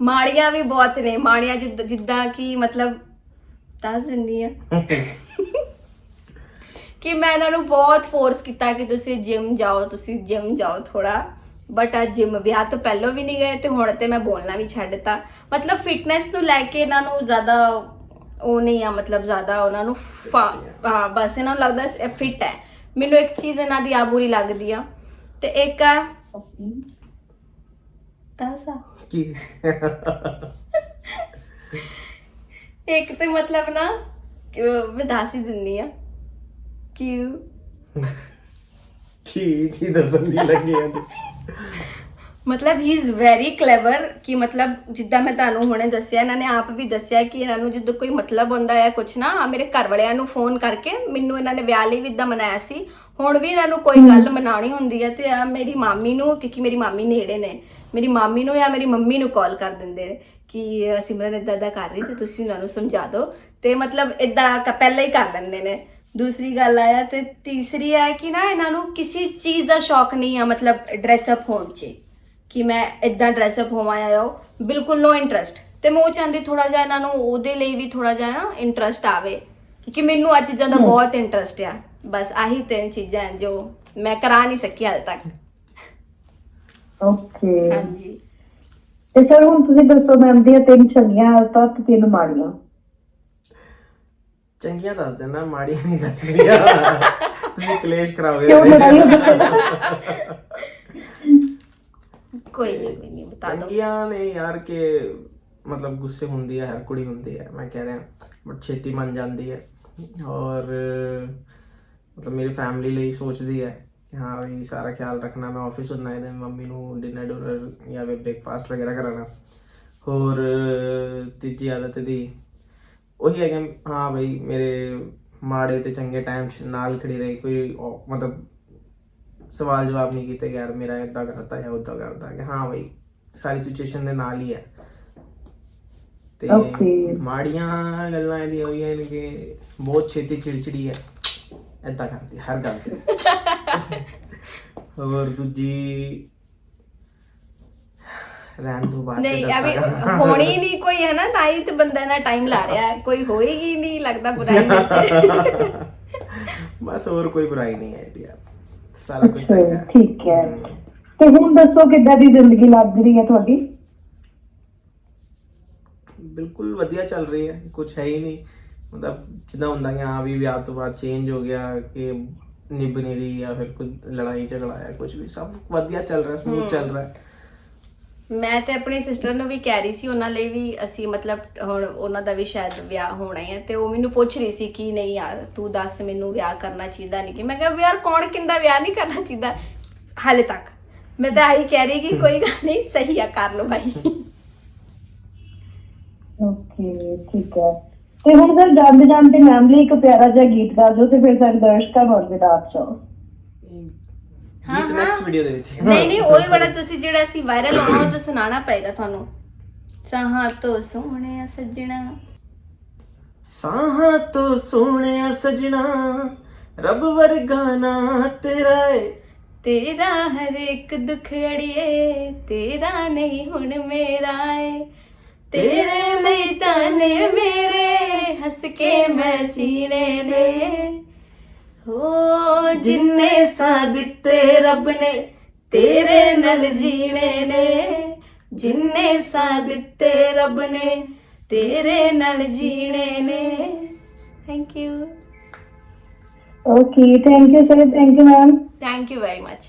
ਮਾੜੀਆਂ ਵੀ ਬਹੁਤ ਨੇ। ਮਾੜੀਆਂ ਜਿੱਦਾਂ ਜਿੱਦਾਂ ਕਿ ਮਤਲਬ ਦੱਸ ਦਿੰਦੀ ਆ [laughs] ਕਿ ਮੈਂ ਇਹਨਾਂ ਨੂੰ ਬਹੁਤ ਫੋਰਸ ਕੀਤਾ ਕਿ ਤੁਸੀਂ ਜਿਮ ਜਾਓ ਤੁਸੀਂ ਜਿਮ ਜਾਓ ਥੋੜਾ ਬਟ ਆ ਜਿਮ ਵਿਆਹ ਤੋਂ ਪਹਿਲਾਂ ਵੀ ਨਹੀਂ ਗਏ ਤੇ ਹੁਣ ਤੇ ਮੈਂ ਬੋਲਣਾ ਵੀ ਛੱਡਤਾ ਮਤਲਬ ਫਿਟਨੈਸ ਨੂੰ ਲੈ ਕੇ ਇਹਨਾਂ ਨੂੰ ਜ਼ਿਆਦਾ ਉਹ ਨਹੀਂ ਆ ਮਤਲਬ ਜ਼ਿਆਦਾ ਉਹਨਾਂ ਨੂੰ ਹਾਂ ਬਸ ਇਹਨਾਂ ਨੂੰ ਲੱਗਦਾ ਫਿਟ ਹੈ। ਮੈਨੂੰ ਇੱਕ ਚੀਜ਼ ਇਹਨਾਂ ਦੀ ਆ ਬੁਰੀ ਲੱਗਦੀ ਆ। ਤੇ ਇੱਕ ਆ ਆ। ਕੀ? ਇੱਕ ਤੇ ਮਤਲਬ ਨਾ ਮੈਂ ਦੱਸ ਹੀ ਦਿੰਨੀ ਆ। ਕਿ ਕੀ ਕੀ ਦੱਸਣ ਦੀ ਲੱਗੀ ਆ? ਮਤਲਬ ਹੀ ਇਜ਼ ਵੈਰੀ ਕਲੇਵਰ ਕਿ ਮਤਲਬ ਜਿੱਦਾਂ ਮੈਂ ਤੁਹਾਨੂੰ ਹੁਣੇ ਦੱਸਿਆ ਇਹਨਾਂ ਨੇ ਆਪ ਵੀ ਦੱਸਿਆ ਕਿ ਇਹਨਾਂ ਨੂੰ ਜਦੋਂ ਕੋਈ ਮਤਲਬ ਹੁੰਦਾ ਹੈ ਕੁਛ ਨਾ ਆਹ ਮੇਰੇ ਘਰ ਵਾਲਿਆਂ ਨੂੰ ਫੋਨ ਕਰਕੇ ਮੈਨੂੰ ਇਹਨਾਂ ਨੇ ਵਿਆਹ ਲਈ ਵੀ ਇਦਾਂ ਮਨਾਇਆ ਸੀ। ਹੁਣ ਵੀ ਇਹਨਾਂ ਨੂੰ ਕੋਈ ਗੱਲ ਮਨਾਉਣੀ ਹੁੰਦੀ ਹੈ ਤੇ ਆ ਮੇਰੀ ਮਾਮੀ ਨੂੰ ਕਿਉਂਕਿ ਮੇਰੀ ਮਾਮੀ ਨੇੜੇ ਨੇ ਮੇਰੀ ਮਾਮੀ ਨੂੰ ਜਾਂ ਮੇਰੀ ਮੰਮੀ ਨੂੰ ਕਾਲ ਕਰ ਦਿੰਦੇ ਨੇ ਕਿ ਅ, ਸਿਮਰਨ ਇਦਾਂ ਦਾ ਕਰ ਰਹੀ ਤੇ ਤੁਸੀਂ ਉਹਨਾਂ ਨੂੰ ਸਮਝਾ ਦਿਓ। ਤੇ ਮਤਲਬ ਇਦਾਂ ਪਹਿਲਾਂ ਹੀ ਕਰ ਲੈਂਦੇ ਨੇ। ਦੂਸਰੀ ਗੱਲ ਆਇਆ ਤੇ ਤੀਸਰੀ ਹੈ ਕਿ ਨਾ ਇਹਨਾਂ ਨੂੰ ਕਿਸੇ ਚੀਜ਼ ਦਾ ਸ਼ੌਕ ਨਹੀਂ ਆ ਮਤਲਬ ਡਰੈਸ ਅਪ ਹੋਣ 'ਚ। ਕਿ ਮੈਂ ਇਦਾਂ ਡਰੈਸ ਅਪ ਹੋਵਾਂ ਜਾਂ ਉਹ ਬਿਲਕੁਲ ਨੋ ਇੰਟਰਸਟ ਤੇ ਮੈਂ ਉਹ ਚਾਹੁੰਦੀ ਥੋੜਾ ਜਿਹਾ ਇਹਨਾਂ ਨੂੰ ਉਹਦੇ ਲਈ ਵੀ ਥੋੜਾ ਜਿਹਾ ਨਾ ਇੰਟਰਸਟ ਆਵੇ। ਕਿਉਂਕਿ ਮੈਨੂੰ ਅੱਜ ਚੀਜ਼ਾਂ ਦਾ ਬਹੁਤ ਇੰਟਰਸਟ ਆ। ਬਸ ਆਹੀ ਤਿੰਨ ਚੀਜ਼ਾਂ ਹੈ ਜੋ ਮੈਂ ਕਰਾ ਨਹੀਂ ਸਕੀ ਹਾਲ ਤੱਕ। ਓਕੇ ਹਾਂਜੀ। ਤੇ ਸਰ ਹੁਣ ਤੁਸੀਂ ਦੱਸੋ ਮੈਮ ਦੀਆਂ ਤਿੰਨ ਚੰਗੀਆਂ ਆਦਤਾਂ ਤੇ ਤਿੰਨ ਮਾੜੀਆਂ। ਚੰਗੀਆਂ ਦੱਸ ਦੇਣਾ ਮਾੜੀਆਂ ਨਹੀਂ ਦੱਸਦੀਆਂ। [laughs] ਤੁਸੀਂ ਕਲੇਸ਼ ਕਰਾਓਗੇ ਕਿਉਂ ਲੜਾਈ ਹੋ ਗਈ ਕੋਈ ਨਹੀਂ ਕੋਈ ਨਹੀਂ ਬਤਾ ਦੋ ਚੰਗੀਆਂ ਨੇ ਯਾਰ ਕਿ ਮਤਲਬ ਗੁੱਸੇ ਹੁੰਦੀ ਹੈ ਹਰ ਕੁੜੀ ਹੁੰਦੀ ਹੈ ਮੈਂ ਕਹਿ ਰਿਹਾ ਬਟ ਛੇਤੀ ਮੰਨ ਜਾਂਦੀ ਹੈ ਔਰ ਮਤਲਬ ਮੇਰੀ ਫੈਮਿਲੀ ਲਈ ਸੋਚਦੀ ਹੈ ਕਿ ਹਾਂ ਵੀ ਸਾਰਾ ਖਿਆਲ ਰੱਖਣਾ ਮੈਂ ਆਫਿਸ ਹੁੰਨਾ ਹੈ ਤੇ ਮੰਮੀ ਨੂੰ ਡਿਨਰ ਡੁਨਰ ਜਾਂ ਫਿਰ ਬ੍ਰੇਕਫਾਸਟ ਵਗੈਰਾ ਕਰਾਣਾ ਹੋਰ ਤੀਜੀ ਆਦਤ ਦੀ ਉਹੀ ਹੈ ਕਿ ਹਾਂ ਬਈ ਮੇਰੇ ਮਾੜੇ ਤੇ ਚੰਗੇ ਟਾਈਮ 'ਚ ਨਾਲ ਖੜੀ ਰਹੀ ਕੋਈ ਮਤਲਬ ਸਵਾਲ ਜਵਾਬ ਨਹੀਂ ਕੀਤੇ ਯਾਰ ਮੇਰਾ ਇਦਾਂ ਕਰਤਾ ਜਾਂ ਉਦਾਂ ਕਰਤਾ ਕਿ ਹਾਂ ਬਈ ਸਾਰੀ ਸਿਚੁਏਸ਼ਨ ਦੇ ਨਾਲ ਹੀ ਹੈ। ਤੇ. ਮਾੜੀਆਂ ਗੱਲਾਂ ਇਹਦੀਆਂ ਹੋਈਆਂ ਨੇ ਕਿ ਬਹੁਤ ਛੇਤੀ ਚਿੜਚਿੜੀ ਹੈ। ਇਦਾਂ ਕਰਦੀ ਹਰ ਗੱਲ ਤੇ। ਹੋਰ ਦੂਜੀ ਰਹਿਣ ਤੋਂ ਬਾਅਦ ਨਹੀਂ ਅਭੀ ਹੋਣੀ ਨਹੀਂ ਕੋਈ ਹੈ ਨਾ? ਤਾਂ ਹੀ ਤੇ ਬੰਦਾ ਨਾ ਟਾਈਮ ਲਾ ਰਿਹਾ ਹੈ। ਕੋਈ ਹੋਏਗੀ ਨਹੀਂ ਲੱਗਦਾ ਬੁਰਾਈ ਵਿੱਚ। ਬਸ ਹੋਰ ਕੋਈ ਬੁਰਾਈ ਨਹੀਂ ਹੈ ਯਾਰ ਸਾਰਾ ਕੁਝ ਚੰਗਾ ਹੈ ਠੀਕ ਹੈ। ਤੇ ਹੁਣ ਦੱਸੋ ਕਿੱਦਾਂ ਦੀ ਜ਼ਿੰਦਗੀ ਲੱਗ ਰਹੀ ਹੈ ਤੁਹਾਡੀ? ਬਿਲਕੁਲ ਵਧੀਆ ਚੱਲ ਰਹੀ ਹੈ ਕੁਝ ਹੈ ਹੀ ਨਹੀਂ। ਮਤਲਬ ਜਿੱਦਾਂ ਹੁੰਦਾ ਕਿ ਹਾਂ ਵੀ ਵਿਆਹ ਤੋਂ ਬਾਅਦ ਚੇਂਜ ਹੋ ਗਿਆ ਕਿ ਨਿਭ ਨਹੀਂ ਰਹੀ ਜਾਂ ਫਿਰ ਕੋਈ ਲੜਾਈ ਝਗੜਾ ਹੈ ਕੁਝ ਵੀ ਸਭ ਵਧੀਆ ਚੱਲ ਰਿਹਾ ਸਮੂਥ ਚੱਲ ਰਿਹਾ। ਹੈ ਮੈਂ ਤੇ ਆਪਣੀ ਸਿਸਟਰ ਨੂੰ ਵੀ ਕਹਿ ਰਹੀ ਸੀ ਉਹਨਾਂ ਲਈ ਵੀ ਅਸੀਂ ਮਤਲਬ ਹੁਣ ਉਹਨਾਂ ਦਾ ਵੀ ਸ਼ਾਇਦ ਵਿਆਹ ਹੋਣਾ ਹੀ ਹੈ ਤੇ ਉਹ ਮੈਨੂੰ ਪੁੱਛ ਰਹੀ ਸੀ ਕਿ ਨਹੀਂ ਯਾਰ ਤੂੰ ਦੱਸ ਮੈਨੂੰ ਵਿਆਹ ਕਰਨਾ ਚਾਹੀਦਾ ਨਹੀਂ ਕਿ। ਮੈਂ ਕਿਹਾ ਵੀ ਯਾਰ ਕੌਣ ਕਿੰਦਾ ਵਿਆਹ ਨਹੀਂ ਕਰਨਾ ਚਾਹੀਦਾ? ਹਾਲੇ ਤੱਕ। ਮੈਂ ਤਾਂ ਆਹੀ ਕਹਿ ਰਹੀ ਕਿ ਕੋਈ ਗੱਲ ਨਹੀਂ ਸਹੀ ਆ ਕਰ ਲਓ ਭਾਈ ਓਕੇ ਠੀਕ ਹੈ। ਤੇ ਹੁਣ ਸਰ ਜਾਂਦੇ ਜਾਂਦੇ ਮੈਮ ਲਈ ਇੱਕ ਪਿਆਰਾ ਜਿਹਾ ਗੀਤ ਗਾ ਦਿਓ ਤੇ ਫਿਰ ਸਾਡੇ ਦਰਸ਼ਕਾਂ ਨੂੰ ਅਲਵਿਦਾ ਆਪ ਚਾਹੋ ਹਾਂ, ਹਾਂ। ਨੈਕਸਟ ਵੀਡੀਓ ਦੇ ਵਿੱਚ। ਨਹੀਂ ਨਹੀਂ ਉਹੀ ਵਾਲਾ ਤੁਸੀਂ ਜਿਹੜਾ ਸੀ ਵਾਇਰਲ ਹੋਣਾ ਉਹ ਤਾਂ ਸੁਣਾਉਣਾ ਪਏਗਾ ਤੁਹਾਨੂੰ। ਸਾਹਾਂ ਤੋਂ ਸੋਹਣਿਆ ਸੱਜਣਾ। ਸਾਹਾਂ ਤੋਂ ਸੋਹਣਿਆ ਸਜਣਾ ਰੱਬ ਵਰਗਾ ਨਾ ਤੇਰਾ ਏ। ਤੇਰਾ ਹਰ ਇੱਕ ਦੁੱਖ ਅੜੀਏ ਤੇਰਾ ਨਹੀਂ ਹੁਣ ਮੇਰਾ ਏ। ਤੇਰੇ ਲਈ ਤਾਂ ਨੇ ਮੇਰੇ ਹੱਸ ਕੇ ਮੈਂ ਜੀਣੇ ਨੇ। ਹੋ ਜਿੰਨੇ ਸਾਹ ਦਿੱਤੇ ਰੱਬ ਨੇ ਤੇਰੇ ਨਾਲ ਜੀਣੇ ਨੇ ਜਿੰਨੇ ਸਾਹ ਦਿੱਤੇ ਰੱਬ ਨੇ ਤੇਰੇ ਨਾਲ ਜੀਣੇ ਨੇ thank you okay thank you sir thank you ma'am thank you very much